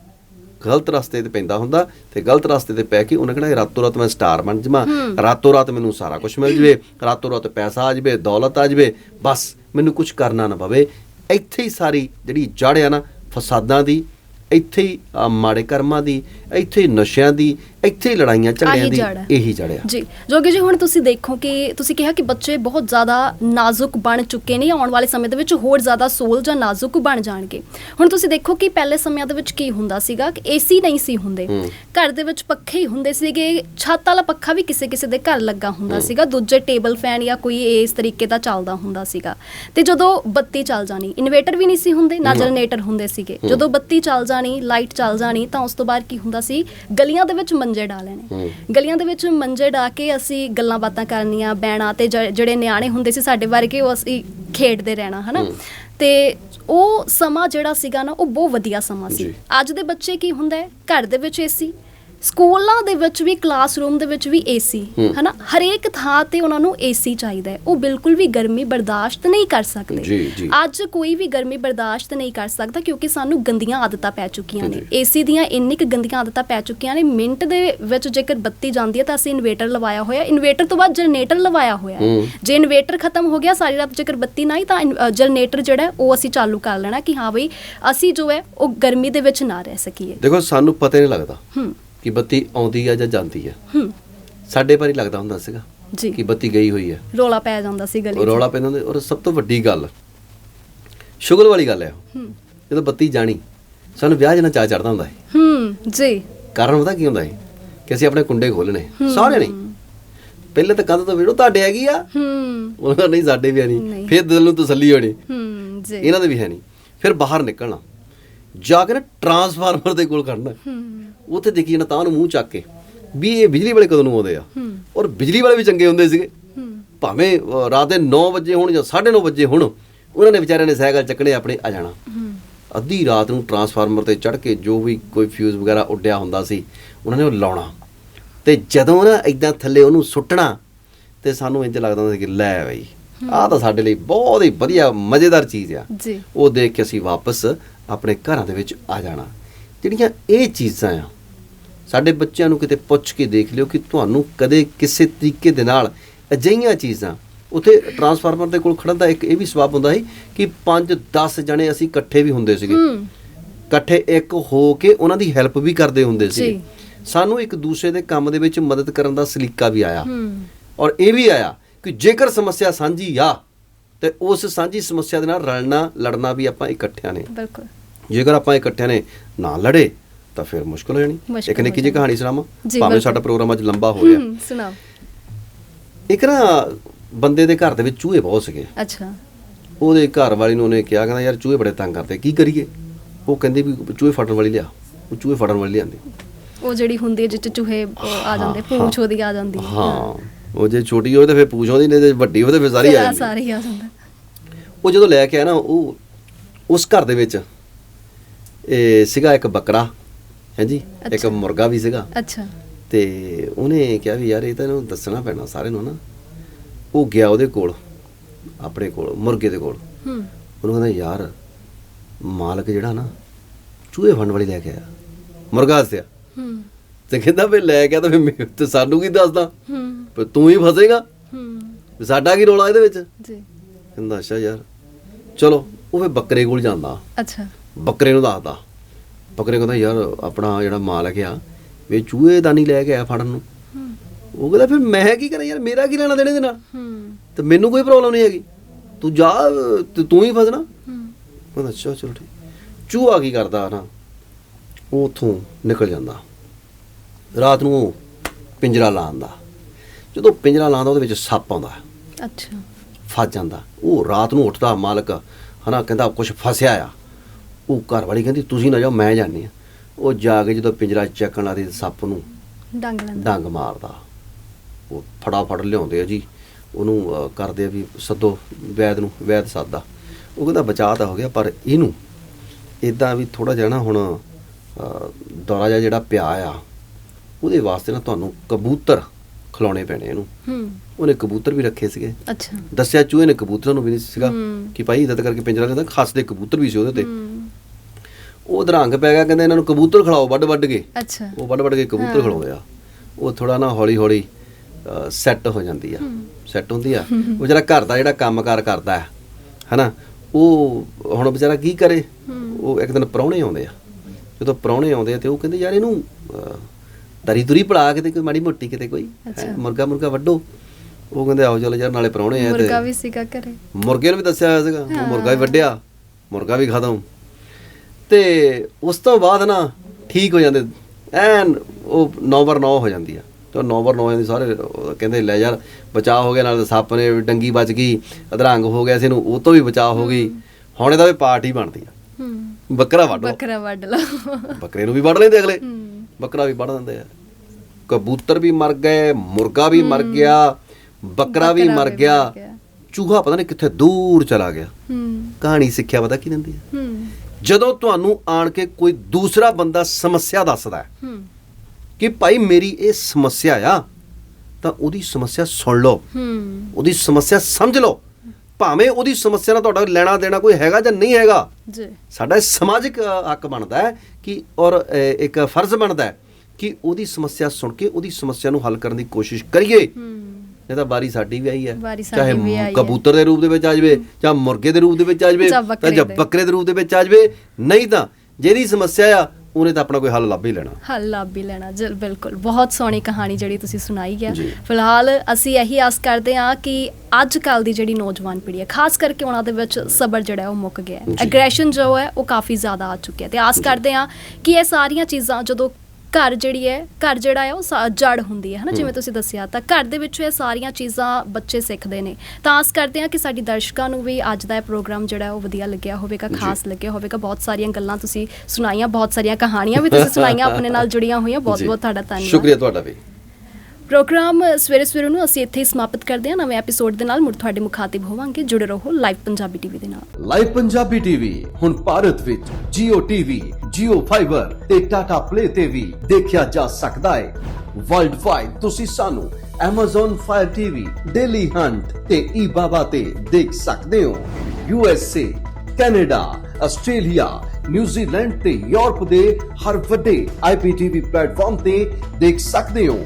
ਗਲਤ ਰਸਤੇ ਤੇ ਪੈਂਦਾ ਹੁੰਦਾ ਤੇ ਗਲਤ ਰਸਤੇ ਤੇ ਪੈ ਕੇ ਉਹਨਾਂ ਕਹਿਣਾ ਰਾਤੋਂ ਰਾਤ ਮੈਂ ਸਟਾਰ ਬਣ ਜਾਵਾਂ ਰਾਤੋਂ ਰਾਤ ਮੈਨੂੰ ਸਾਰਾ ਕੁਝ ਮਿਲ ਜਵੇ ਰਾਤੋਂ ਰਾਤ ਪੈਸਾ ਆ ਜਵੇ ਦੌਲਤ ਆ ਜਵੇ ਬਸ ਮੈਨੂੰ ਕੁਝ ਕਰਨਾ ਨਾ ਪਵੇ। ਇੱਥੇ ਹੀ ਸਾਰੀ ਜਿਹੜੀ ਜੜ ਆ ਨਾ ਫਸਾਦਾਂ ਦੀ ਇੱਥੇ ਹੀ ਮਾੜੇ ਕਰਮਾਂ ਦੀ ਇੱਥੇ ਹੀ ਨਸ਼ਿਆਂ ਦੀ ਇੱਥੇ ਹੀ ਲੜਾਈਆਂ ਝਗੜਿਆਂ ਦੀ। ਇਹੀ ਜੜ ਆ। ਜੀ। ਜੋਗੀ ਜੀ ਹੁਣ ਤੁਸੀਂ ਦੇਖੋ ਕਿ ਤੁਸੀਂ ਕਿਹਾ ਕਿ ਬੱਚੇ ਬਹੁਤ ਜ਼ਿਆਦਾ ਨਾਜ਼ੁਕ ਬਣ ਚੁੱਕੇ ਨੇ ਆਉਣ ਵਾਲੇ ਸਮੇਂ ਦੇ ਵਿੱਚ ਹੋਰ ਜ਼ਿਆਦਾ ਸੋਲ ਜਾਂ ਨਾਜ਼ੁਕ ਬਣ ਜਾਣਗੇ। ਹੁਣ ਤੁਸੀਂ ਦੇਖੋ ਕਿ ਪਹਿਲੇ ਸਮਿਆਂ ਦੇ ਵਿੱਚ ਕੀ ਹੁੰਦਾ ਸੀਗਾ ਕਿ ਏਸੀ ਨਹੀਂ ਸੀ ਹੁੰਦੇ। ਘਰ ਦੇ ਵਿੱਚ ਪੱਖੇ ਹੀ ਹੁੰਦੇ ਸੀਗੇ। ਛੱਤ ਵਾਲਾ ਪੱਖਾ ਵੀ ਕਿਸੇ ਕਿਸੇ ਦੇ ਘਰ ਲੱਗਾ ਹੁੰਦਾ ਸੀਗਾ। ਦੂਜੇ ਟੇਬਲ ਫੈਨ ਜਾਂ ਕੋਈ ਇਸ ਤਰੀਕੇ ਦਾ ਚੱਲਦਾ ਹੁੰਦਾ ਸੀਗਾ। ਤੇ ਜਦੋਂ ਬੱਤੀ ਚੱਲ ਜਾਣੀ ਇਨਵੇਟਰ ਵੀ ਨਹੀਂ ਸੀ ਹੁੰਦੇ ਨਾ ਜਨਰੇਟਰ ਹੁੰਦੇ ਸੀਗੇ। ਜਦੋਂ ਬੱਤੀ ਚੱਲ ਜਾਣੀ ਲਾਈਟ ਚੱਲ ਜਾਣੀ ਤਾਂ ਉਸ ਤੋਂ ਬਾਅਦ ਕੀ ਹੁੰਦਾ ਸੀ? ਗਲੀਆਂ ਦੇ ਵਿੱਚ ਮੰਜੇ ਡਾ ਲੈਣੇ। ਗਲੀਆਂ ਦੇ ਵਿੱਚ ਮੰਜੇ ਡਾ ਕੇ ਅਸੀਂ ਗੱਲਾਂ ਬਾਤਾਂ ਕਰਨੀਆਂ ਬਹਿਣਾ ਤੇ ਜਿਹੜੇ ਨਿਆਣੇ ਹੁੰਦੇ ਸੀ ਸਾਡੇ ਵਰਗੇ ਉਹ ਅਸੀਂ ਖੇਡਦੇ ਰਹਿਣਾ ਹਨਾ? ਤੇ ਉਹ ਸਮਾਂ ਜਿਹੜਾ ਸੀਗਾ ਨਾ ਉਹ ਬਹੁਤ ਵਧੀਆ ਸਮਾਂ ਸੀ। ਅੱਜ ਦੇ ਬੱਚੇ ਕੀ ਹੁੰਦਾ ਹੈ? ਘਰ ਦੇ ਵਿੱਚ ਏਸੀ ਸਕੂਲਾਂ ਦੇ ਵਿੱਚ ਵੀ ਕਲਾਸਰੂਮ ਦੇ ਵਿੱਚ ਵੀ ਏਸੀ ਹੂੰ। ਹਨਾ? ਹਰੇਕ ਥਾਂ ਤੇ ਉਹਨਾਂ ਨੂੰ ਏਸੀ ਚਾਹੀਦਾ ਹੈ। ਉਹ ਬਿਲਕੁਲ ਵੀ ਗਰਮੀ ਬਰਦਾਸ਼ਤ ਨਹੀਂ ਕਰ ਸਕਦੇ। ਅੱਜ ਕੋਈ ਵੀ ਗਰਮੀ ਬਰਦਾਸ਼ਤ ਨਹੀਂ ਕਰ ਸਕਦਾ ਕਿਉਂਕਿ ਸਾਨੂੰ ਗੰਦੀਆਂ ਆਦਤਾਂ ਪੈ ਚੁੱਕੀਆਂ ਨੇ। ਏਸੀ ਦੀਆਂ ਇੰਨੀ ਕੁ ਗੰਦੀਆਂ ਆਦਤਾਂ ਪੈ ਚੁੱਕੀਆਂ ਨੇ। ਮਿੰਟ ਦੇ ਵਿੱਚ ਜੇਕਰ ਬੱਤੀ ਜਾਂਦੀ ਹੈ ਤਾਂ ਅਸੀਂ ਇਨਵੇਟਰ ਲਵਾਇਆ ਹੋਇਆ। ਇਨਵੇਟਰ ਤੋਂ ਬਾਅਦ ਜਨਰੇਟਰ ਲਵਾਇਆ ਹੋਇਆ। ਜੇ ਇਨਵੇਟਰ ਖਤਮ ਹੋ ਗਿਆ ਸਾਰੀ ਰਾਤ ਜੇਕਰ ਬੱਤੀ ਨਾ ਆਈ ਤਾਂ ਜਨਰੇਟਰ ਜਿਹੜਾ ਉਹ ਅਸੀਂ ਚਾਲੂ ਕਰ ਲੈਣਾ ਕਿ ਹਾਂ ਬਈ ਅਸੀਂ ਜੋ ਹੈ ਉਹ ਗਰਮੀ ਦੇ ਵਿੱਚ ਨਾ ਰਹਿ ਸਕੀਏ। ਦੇਖੋ ਸਾਨੂੰ ਪਤਾ ਨਹੀਂ ਲੱਗਦਾ। ਹੂੰ। ਕਿ ਬੱਤੀ ਆਉਂਦੀ ਆ ਜਾਂ ਜਾਂਦੀ ਆ। ਹੂੰ। ਸਾਡੇ ਪਰ ਹੀ ਲੱਗਦਾ ਹੁੰਦਾ ਸੀਗਾ ਜੀ। ਕਿ ਬੱਤੀ ਗਈ ਹੋਈ ਹੈ ਰੋਲਾ ਪੈ ਜਾਂਦਾ ਸੀ ਗਲੀ 'ਚ। ਰੌਲਾ ਪੈਂਦਾ ਹੁੰਦਾ ਔਰ ਸਭ ਤੋਂ ਵੱਡੀ ਗੱਲ ਸ਼ੁਗਲ ਵਾਲੀ ਗੱਲ ਹੈ। ਹੂੰ। ਜਦੋਂ ਬੱਤੀ ਜਾਣੀ ਸਾਨੂੰ ਵਿਆਹ ਜਨਾ ਚਾਹ ਚੜਦਾ ਹੁੰਦਾ ਹੈ ਹੂੰ ਜੀ। ਕਾਰਨ ਪਤਾ ਕੀ ਹੁੰਦਾ ਹੈ ਕਿ ਅਸੀਂ ਆਪਣੇ ਕੁੰਡੇ ਖੋਲਣੇ ਸਾਰੇ ਨਹੀਂ ਪਹਿਲੇ ਤਾਂ ਕੰਧ ਤੋਂ ਵੀੜੋ ਤੁਹਾਡੇ ਹੈਗੀ ਆ। ਹੂੰ। ਉਹਨਾਂ ਨਹੀਂ ਸਾਡੇ ਵੀ ਹੈ ਨਹੀਂ। ਨਹੀਂ। ਫਿਰ ਦਿਲ ਨੂੰ ਤਸੱਲੀ ਹੋਣੀ। ਹੂੰ ਜੀ। ਇਹਨਾਂ ਦੇ ਵੀ ਹੈ ਨਹੀਂ। ਫਿਰ ਬਾਹਰ ਨਿਕਲਣਾ। ਜਾ ਕੇ ਨਾ ਟਰਾਂਸਫਾਰਮਰ ਦੇ ਕੋਲ ਖੜਨਾ ਹੂੰ। ਉੱਥੇ ਦੇਖੀ ਜਾਣਾ ਤਾਂ ਨੂੰ ਮੂੰਹ ਚੱਕ ਕੇ ਵੀ ਇਹ ਬਿਜਲੀ ਵਾਲੇ ਕਦੋਂ ਨੂੰ ਆਉਂਦੇ ਆ। ਔਰ ਬਿਜਲੀ ਵਾਲੇ ਵੀ ਚੰਗੇ ਹੁੰਦੇ ਸੀਗੇ। ਭਾਵੇਂ ਰਾਤ ਦੇ 9 ਵਜੇ ਹੋਣ ਜਾਂ 9:30 ਵਜੇ ਹੋਣ ਉਹਨਾਂ ਨੇ ਵਿਚਾਰਿਆਂ ਨੇ ਸਾਈਕਲ ਚੱਕਣੇ ਆਪਣੇ ਆ ਜਾਣਾ। ਅੱਧੀ ਰਾਤ ਨੂੰ ਟਰਾਂਸਫਾਰਮਰ ਤੇ ਚੜ ਕੇ ਜੋ ਵੀ ਕੋਈ ਫਿਊਜ਼ ਵਗੈਰਾ ਉੱਡਿਆ ਹੁੰਦਾ ਸੀ ਉਹਨਾਂ ਨੇ ਉਹ ਲਾਉਣਾ। ਤੇ ਜਦੋਂ ਨਾ ਇਦਾਂ ਥੱਲੇ ਉਹਨੂੰ ਸੁੱਟਣਾ ਤੇ ਸਾਨੂੰ ਇੰਜ ਲੱਗਦਾ ਹੁੰਦਾ ਸੀ ਕਿ ਲੈ ਬਈ ਆਹ ਤਾਂ ਸਾਡੇ ਲਈ ਬਹੁਤ ਹੀ ਵਧੀਆ ਮਜ਼ੇਦਾਰ ਚੀਜ਼ ਆ। ਜੀ। ਉਹ ਦੇਖ ਕੇ ਅਸੀਂ ਵਾਪਸ ਆਪਣੇ ਘਰਾਂ ਦੇ ਵਿੱਚ ਆ ਜਾਣਾ। ਜਿਹੜੀਆਂ ਇਹ ਚੀਜ਼ਾਂ ਆ ਸਾਡੇ ਬੱਚਿਆਂ ਨੂੰ ਕਿਤੇ ਪੁੱਛ ਕੇ ਦੇਖ ਲਿਓ ਕਿ ਤੁਹਾਨੂੰ ਕਦੇ ਕਿਸੇ ਤਰੀਕੇ ਦੇ ਨਾਲ ਅਜਿਹੀਆਂ ਚੀਜ਼ਾਂ ਉਥੇ ਟਰਾਂਸਫਾਰਮਰ ਦੇ ਕੋਲ ਖੜਨ ਦਾ ਇੱਕ ਇਹ ਵੀ ਸਵਾਬ ਹੁੰਦਾ ਸੀ ਕਿ 5-10 ਜਣੇ ਅਸੀਂ ਇਕੱਠੇ ਵੀ ਹੁੰਦੇ ਸੀਗੇ। ਇਕੱਠੇ ਇੱਕ ਹੋ ਕੇ ਉਹਨਾਂ ਦੀ ਹੈਲਪ ਵੀ ਕਰਦੇ ਹੁੰਦੇ ਸੀ। ਸਾਨੂੰ ਇੱਕ ਦੂਸਰੇ ਦੇ ਕੰਮ ਦੇ ਵਿੱਚ ਮਦਦ ਕਰਨ ਦਾ ਸਲੀਕਾ ਵੀ ਆਇਆ। ਔਰ ਇਹ ਵੀ ਆਇਆ ਕਿ ਜੇਕਰ ਸਮੱਸਿਆ ਸਾਂਝੀ ਆ ਤੇ ਉਸ ਸਾਂਝੀ ਸਮੱਸਿਆ ਦੇ ਨਾਲ ਰਲਣਾ ਲੜਨਾ ਵੀ ਆਪਾਂ ਇਕੱਠਿਆਂ ਨੇ। ਬਿਲਕੁਲ। ਜੇਕਰ ਆਪਾਂ ਇਕੱਠਿਆਂ ਨੇ ਨਾ ਲੜੇ ਤਾਂ ਫਿਰ ਮੁਸ਼ਕਲ ਹੋ ਜਾਣੀ। ਇੱਕ ਨਿੱਕੀ ਜਿਹੀ ਕਹਾਣੀ ਸੁਣਾਵਾਂ? ਭਾਵੇਂ। ਸਾਡਾ ਪ੍ਰੋਗਰਾਮ ਅੱਜ ਲੰਬਾ ਹੋ ਗਿਆ। ਸੁਣਾਓ। ਇੱਕ ਨਾ ਬੰਦੇ ਦੇ ਘਰ ਦੇ ਵਿੱਚ ਚੂਹੇ ਬਹੁਤ ਸੀਗੇ। ਅੱਛਾ। ਉਹਦੇ ਘਰ ਵਾਲੀ ਨੂੰ ਉਹਨੇ ਕਿਹਾ ਕਹਿੰਦਾ ਯਾਰ ਚੂਹੇ ਬੜੇ ਤੰਗ ਕਰਦੇ। ਕੀ ਕਰੀਏ? ਉਹ ਕਹਿੰਦੀ ਵੀ ਚੂਹੇ ਫੜਨ ਵਾਲੀ ਲਿਆ। ਉਹ ਚੂਹੇ ਫੜਨ ਵਾਲੀ ਲਿਆਂਦੀ। ਉਹ ਜਿਹੜੀ ਹੁੰਦੀ ਹੈ ਜਿੱਚ ਚੂਹੇ ਆ ਜਾਂਦੇ ਪੂੰਛ ਉਹਦੀ ਆ ਜਾਂਦੀ ਹੈ। ਹਾਂ। ਉਹ ਜੇ ਛੋਟੀ ਹੋਵੇ ਤਾਂ ਫਿਰ ਪੂਛ ਉਹਦੀ ਨਹੀਂ ਤੇ ਵੱਡੀ ਹੋਵੇ ਤਾਂ ਫਿਰ ਸਾਰੀ ਆ ਜਾਂਦੀ। ਸਾਰੇ ਆ ਜਾਂਦਾ। ਉਹ ਜਦੋਂ ਲੈ ਕੇ ਆਇਆ ਨਾ ਉਹ ਉਸ ਘਰ ਦੇ ਵਿੱਚ ਇਹ ਸੀਗਾ ਇੱਕ ਬੱਕਰਾ। ਹਾਂਜੀ ਇੱਕ ਅੱਛਾ। ਮੁਰਗਾ ਵੀ ਸੀਗਾ। ਅੱਛਾ। ਤੇ ਉਹਨੇ ਕਿਹਾ ਵੀ ਯਾਰ ਇਹ ਤਾਂ ਇਹਨੂੰ ਦੱਸਣਾ ਪੈਣਾ ਸਾਰਿਆਂ ਨੂੰ ਨਾ। ਉਹ ਗਿਆ ਉਹਦੇ ਕੋਲ ਆਪਣੇ ਕੋਲ ਮੁਰਗੇ ਦੇ ਕੋਲ। ਹੂੰ। ਉਹਨੂੰ ਕਹਿੰਦਾ ਯਾਰ ਮਾਲਕ ਜਿਹੜਾ ਨਾ ਚੂਹੇ ਫੜਨ ਵਾਲੀ ਲੈ ਕੇ ਆਇਆ। ਮੁਰਗਾ ਹੱਸਿਆ ਹੂੰ। ਤੇ ਕਹਿੰਦਾ ਵੀ ਲੈ ਕੇ ਆ ਤਾਂ ਫਿਰ ਮੈਂ- ਤੇ ਸਾਨੂੰ ਕੀ ਦੱਸਦਾ? ਹੂੰ। ਪਰ ਤੂੰ ਹੀ ਫਸੇਗਾ। ਹੂੰ। ਸਾਡਾ ਕੀ ਰੋਲਾ ਇਹਦੇ ਵਿੱਚ? ਜੀ। ਕਹਿੰਦਾ ਅੱਛਾ ਯਾਰ ਚਲੋ ਉਹ ਫਿਰ ਬੱਕਰੇ ਕੋਲ ਜਾਂਦਾ। ਅੱਛਾ। ਬੱਕਰੇ ਨੂੰ ਦੱਸਦਾ। ਬੱਕਰੇ ਕਹਿੰਦਾ ਯਾਰ ਆਪਣਾ ਜਿਹੜਾ ਮਾਲਕ ਆ ਵੀ ਚੂਹੇ ਦਾ ਨਹੀਂ ਲੈ ਕੇ ਆਇਆ ਫੜਨ ਨੂੰ। ਹੂੰ। ਉਹ ਕਹਿੰਦਾ ਫਿਰ ਮੈਂ ਕੀ ਕਰਾਂ ਯਾਰ? ਮੇਰਾ ਕੀ ਲੈਣਾ ਦੇਣੇ ਦੇ ਨਾਲ? ਹੂੰ। ਤੇ ਮੈਨੂੰ ਕੋਈ ਪ੍ਰੋਬਲਮ ਨਹੀਂ ਹੈਗੀ। ਤੂੰ ਜਾ ਤੇ ਹੀ ਫਸਣਾ ਹੂੰ। ਕਹਿੰਦਾ ਅੱਛਾ ਚਲੋ ਠੀਕ। ਚੂਹਾ ਕੀ ਕਰਦਾ ਨਾ ਉਹ ਉਥੋਂ ਨਿਕਲ ਜਾਂਦਾ। ਰਾਤ ਨੂੰ ਉਹ ਪਿੰਜਰਾ ਲਾਉਂਦਾ। ਜਦੋਂ ਪਿੰਜਰਾ ਲਾਉਂਦਾ ਉਹਦੇ ਵਿੱਚ ਸੱਪ ਆਉਂਦਾ। ਅੱਛਾ। ਫਸ ਜਾਂਦਾ। ਉਹ ਰਾਤ ਨੂੰ ਉੱਠਦਾ ਮਾਲਕ ਹਨਾ ਕਹਿੰਦਾ ਕੁਝ ਫਸਿਆ ਆ। ਉਹ ਘਰ ਵਾਲੀ ਕਹਿੰਦੀ ਤੁਸੀਂ ਨਾ ਜਾਓ ਮੈਂ ਜਾਂਦੀ ਆ ਉਹ ਜਾ ਕੇ ਜਦੋਂ ਪਿੰਜਰਾ ਚੱਕਣ ਆਦੀ ਸੱਪ ਨੂੰ ਡੰਗ ਲੈਂਦਾ। ਡੰਗ ਮਾਰਦਾ। ਉਹ ਫਟਾਫਟ ਲਿਆਉਂਦੇ ਆ ਜੀ। ਉਹਨੂੰ ਕਰਦੇ ਆ ਵੀ ਸੱਦੋ ਵੈਦ ਨੂੰ ਵੈਦ ਸੱਦਦਾ। ਉਹ ਕਹਿੰਦਾ ਬਚਾਅ ਤਾਂ ਹੋ ਗਿਆ ਪਰ ਇਹਨੂੰ ਇਦਾਂ ਵੀ ਥੋੜਾ ਜਿਹਾ ਨਾ ਹੁਣ ਦੌਰਾ ਜਿਹਾ ਜਿਹੜਾ ਪਿਆ ਆ ਉਹਦੇ ਵਾਸਤੇ ਨਾ ਤੁਹਾਨੂੰ ਕਬੂਤਰ ਖਿਲਾਉਣੇ ਪੈਣੇ ਇਹਨੂੰ। ਹੂੰ। ਉਹਨੇ ਕਬੂਤਰ ਵੀ ਰੱਖੇ ਸੀਗੇ। ਅੱਛਾ। ਦੱਸਿਆ ਚੂਹੇ ਨੇ ਕਬੂਤਰਾਂ ਨੂੰ ਵੀ ਨਹੀਂ ਸੀਗਾ। ਕਿ ਭਾਈ ਇਦਾਂ ਕਰਕੇ ਪਿੰਜਰਾ ਲੈਂਦਾ ਖਾਸ ਦੇ ਕਬੂਤਰ ਵੀ ਸੀ ਉਹਦੇ ਤੇ। ਉਹ ਦਰੰਗ ਪੈ ਗਿਆ ਕਹਿੰਦੇ ਇਹਨਾਂ ਨੂੰ ਕਬੂਤਰ ਖਿਲਾਓ ਵੱਡ ਵੱਡ ਕੇ। ਅੱਛਾ। ਉਹ ਵੱਡ ਵੱਡ ਕੇ ਕਬੂਤਰ ਖਿਲਾਉਂਦੇ ਆ। ਉਹ ਥੋੜਾ ਨਾ ਹੌਲੀ ਹੌਲੀ ਸੈੱਟ ਹੋ ਜਾਂਦੀ ਆ। ਸੈੱਟ ਹੁੰਦੀ ਆ। ਉਹ ਜਿਹੜਾ ਘਰ ਦਾ ਜਿਹੜਾ ਕੰਮਕਾਰ ਕਰਦਾ ਹੈ ਹਨਾ ਉਹ ਹੁਣ ਵਿਚਾਰਾ ਕੀ ਕਰੇ? ਉਹ ਇੱਕ ਦਿਨ ਪ੍ਰਾਹੁਣੇ ਆਉਂਦੇ ਆ। ਜਦੋਂ ਪ੍ਰਾਹੁਣੇ ਆਉਂਦੇ ਆ ਤੇ ਉਹ ਕਹਿੰਦੇ ਯਾਰ ਇਹਨੂੰ ਦਰੀ ਦੁਰੀ ਪੜਾ ਕੇ ਤੇ ਕੋਈ ਮਾੜੀ ਮੋਟੀ ਕਿਤੇ ਕੋਈ। ਮੁਰਗਾ ਮੁਰਗਾ ਵੱਡੋ ਉਹ ਕਹਿੰਦੇ ਆਓ ਚਲੋ ਯਾਰ ਨਾਲੇ ਪ੍ਰਾਹੁਣੇ ਆ ਤੇ ਮੁਰਗਾ ਵੀ ਸੀਗਾ ਘਰੇ। ਮੁਰਗੇ ਨੂੰ ਵੀ ਦੱਸਿਆ ਹੋਇਆ ਸੀਗਾ। ਉਹ ਮੁਰਗਾ ਵੀ ਵੱਢਿਆ ਮੁਰਗਾ ਵੀ ਖਤਮ ਤੇ ਉਸ ਤੋਂ ਬਾਅਦ ਨਾ ਠੀਕ ਹੋ ਜਾਂਦੇ ਐਨ ਉਹ ਨੰਬਰ 9 ਹੋ ਜਾਂਦੀ ਆ। ਤੇ ਨੰਬਰ 9 ਜਾਂਦੀ ਸਾਰੇ ਕਹਿੰਦੇ ਲੈ ਯਾਰ ਬਚਾਅ ਹੋ ਗਿਆ ਨਾਲ ਸੱਪ ਨੇ ਡੰਗੀ ਬਚ ਗਈ ਅਧਰੰਗ ਹੋ ਗਿਆ ਸੀ ਨੂੰ ਉਹ ਤੋਂ ਵੀ ਬਚਾਅ ਹੋ ਗਈ। ਹੁਣ ਇਹਦਾ ਵੀ ਪਾਰਟੀ ਬਣਦੀ ਆ। ਹੂੰ। ਬੱਕਰਾ ਵੱਢੋ ਬੱਕਰਾ ਵੱਢ ਲਾ ਬੱਕਰੇ ਨੂੰ ਵੀ ਵੱਢ ਲੈਂਦੇ ਅਗਲੇ। ਹੂੰ। ਬੱਕਰਾ ਵੀ ਵੱਢ ਦਿੰਦੇ ਆ। ਕਬੂਤਰ ਵੀ ਮਰ ਗਏ ਮੁਰਗਾ ਵੀ ਮਰ ਗਿਆ ਬੱਕਰਾ ਵੀ ਮਰ ਗਿਆ। ਚੂਹਾ ਪਤਾ ਨਹੀਂ ਕਿੱਥੇ ਦੂਰ ਚਲਾ ਗਿਆ। ਹੂੰ। ਕਹਾਣੀ ਸਿੱਖਿਆ ਪਤਾ ਕੀ ਦਿੰਦੀ ਹੈ ਹੂੰ। ਜਦੋਂ ਤੁਹਾਨੂੰ ਆਣ ਕੇ ਕੋਈ ਦੂਸਰਾ ਬੰਦਾ ਸਮੱਸਿਆ ਦੱਸਦਾ ਹੈ ਕਿ ਭਾਈ ਮੇਰੀ ਇਹ ਸਮੱਸਿਆ ਆ ਤਾਂ ਉਹਦੀ ਸਮੱਸਿਆ ਸੁਣ ਲਓ। ਉਹਦੀ ਸਮੱਸਿਆ ਸਮਝ ਲਓ। ਭਾਵੇਂ ਉਹਦੀ ਸਮੱਸਿਆ ਨਾਲ ਤੁਹਾਡਾ ਲੈਣਾ ਦੇਣਾ ਕੋਈ ਹੈਗਾ ਜਾਂ ਨਹੀਂ ਹੈਗਾ। ਜੀ। ਸਾਡਾ ਇਹ ਸਮਾਜਿਕ ਹੱਕ ਬਣਦਾ ਹੈ ਕਿ ਔਰ ਇੱਕ ਫਰਜ਼ ਬਣਦਾ ਹੈ ਕਿ ਉਹਦੀ ਸਮੱਸਿਆ ਸੁਣ ਕੇ ਉਹਦੀ ਸਮੱਸਿਆ ਨੂੰ ਹੱਲ ਕਰਨ ਦੀ ਕੋਸ਼ਿਸ਼ ਕਰੀਏ। ਇਹ ਤਾਂ ਬਾਰੀ ਸਾਡੀ ਵੀ ਆਈ ਹੈ ਵਾਰੀ ਸਾਡੀ ਚਾਹੇ ਵੀ ਆਈ ਹੈ। ਕਬੂਤਰ ਦੇ ਰੂਪ ਦੇ ਵਿੱਚ ਆ ਜਾਵੇ ਜਾਂ ਮੁਰਗੇ ਦੇ ਰੂਪ ਦੇ ਵਿੱਚ ਆ ਜਾਵੇ ਜਾਂ ਬੱਕਰੇ ਜਾਂ ਦੇ। ਬੱਕਰੇ ਦੇ ਰੂਪ ਦੇ ਵਿੱਚ ਆ ਜਾਵੇ ਨਹੀਂ ਤਾਂ ਜਿਹਦੀ ਸਮੱਸਿਆ ਆ ਉਹਨੇ ਤਾਂ ਆਪਣਾ ਕੋਈ ਹੱਲ ਲੱਭ ਹੀ ਲੈਣਾ ਹੱਲ ਲੱਭ ਵੀ ਲੈਣਾ ਜੀ ਬਿਲਕੁਲ ਬਹੁਤ ਸੋਹਣੀ ਕਹਾਣੀ ਜਿਹੜੀ ਤੁਸੀਂ ਸੁਣਾਈ ਹੈ ਜੀ। ਫਿਲਹਾਲ ਅਸੀਂ ਇਹੀ ਆਸ ਕਰਦੇ ਹਾਂ ਕਿ ਅੱਜ ਕੱਲ ਦੀ ਜਿਹੜੀ ਨੌਜਵਾਨ ਪੀੜ੍ਹੀ ਹੈ ਖਾਸ ਕਰਕੇ ਉਹਨਾਂ ਦੇ ਵਿੱਚ ਸਬਰ ਜਿਹੜਾ ਹੈ ਉਹ ਮੁੱਕ ਗਿਆ ਹੈ ਜੀ। ਐਗਰੈਸ਼ਨ ਜੋ ਹੈ ਉਹ ਕਾਫੀ ਜ਼ਿਆਦਾ ਆ ਚੁੱਕਿਆ ਤੇ ਆਸ ਕਰਦੇ ਹਾਂ ਕਿ ਇਹ ਸਾਰੀਆਂ ਚੀਜ਼ਾਂ ਜਦੋਂ ਘਰ ਜਿਹੜੀ ਹੈ ਘਰ ਜਿਹੜਾ ਹੈ ਉਹ ਸਾ- ਜੜ ਹੁੰਦੀ ਹੈ ਹਨਾ? ਜਿਵੇਂ ਤੁਸੀਂ ਦੱਸਿਆ ਤਾਂ ਘਰ ਦੇ ਵਿੱਚ ਇਹ ਸਾਰੀਆਂ ਚੀਜ਼ਾਂ ਬੱਚੇ ਸਿੱਖਦੇ ਨੇ। ਤਾਂ ਆਸ ਕਰਦੇ ਹਾਂ ਕਿ ਸਾਡੀ ਦਰਸ਼ਕਾਂ ਨੂੰ ਵੀ ਅੱਜ ਦਾ ਇਹ ਪ੍ਰੋਗਰਾਮ ਜਿਹੜਾ ਹੈ ਉਹ ਵਧੀਆ ਲੱਗਿਆ ਹੋਵੇਗਾ। ਖਾਸ ਲੱਗਿਆ ਹੋਵੇਗਾ। ਬਹੁਤ ਸਾਰੀਆਂ ਗੱਲਾਂ ਤੁਸੀਂ ਸੁਣਾਈਆਂ ਬਹੁਤ ਸਾਰੀਆਂ ਕਹਾਣੀਆਂ ਵੀ ਤੁਸੀਂ ਸੁਣਾਈਆਂ ਆਪਣੇ ਨਾਲ ਜੁੜੀਆਂ ਹੋਈਆਂ। ਬਹੁਤ। ਬਹੁਤ ਤੁਹਾਡਾ ਧੰਨਵਾਦ। ਸ਼ੁਕਰੀਆ ਤੁਹਾਡਾ ਵੀ। ਪ੍ਰੋਗਰਾਮ ਸਵੇਰੇ ਸਵੇਰੇ ਨੂੰ ਅਸੀਂ ਇੱਥੇ ਹੀ ਸਮਾਪਤ ਕਰਦੇ ਹਾਂ। ਨਵੇਂ ਐਪੀਸੋਡ ਦੇ ਨਾਲ ਮੁੜ ਤੁਹਾਡੇ ਮੁਖਾਤਿਬ ਹੋਵਾਂਗੇ। ਜੁੜੇ ਰਹੋ ਲਾਈਵ ਪੰਜਾਬੀ ਟੀਵੀ ਦੇ ਨਾਲ। ਲਾਈਵ ਪੰਜਾਬੀ ਟੀਵੀ ਹੁਣ ਭਾਰਤ ਵਿੱਚ Jio TV, Jio Fiber ਤੇ Tata Play ਤੇ ਵੀ ਦੇਖਿਆ ਜਾ ਸਕਦਾ ਹੈ। ਵਰਲਡ ਵਾਈਡ ਤੁਸੀਂ ਸਾਨੂੰ Amazon Fire TV, Daily Hunt ਤੇ eBaba ਤੇ ਦੇਖ ਸਕਦੇ ਹੋ। USA, Canada, Australia, New Zealand ਤੇ ਯੂਰਪ ਦੇ ਹਰ ਵੱਡੇ IPTV ਪਲੇਟਫਾਰਮ ਤੇ ਦੇਖ ਸਕਦੇ ਹੋ।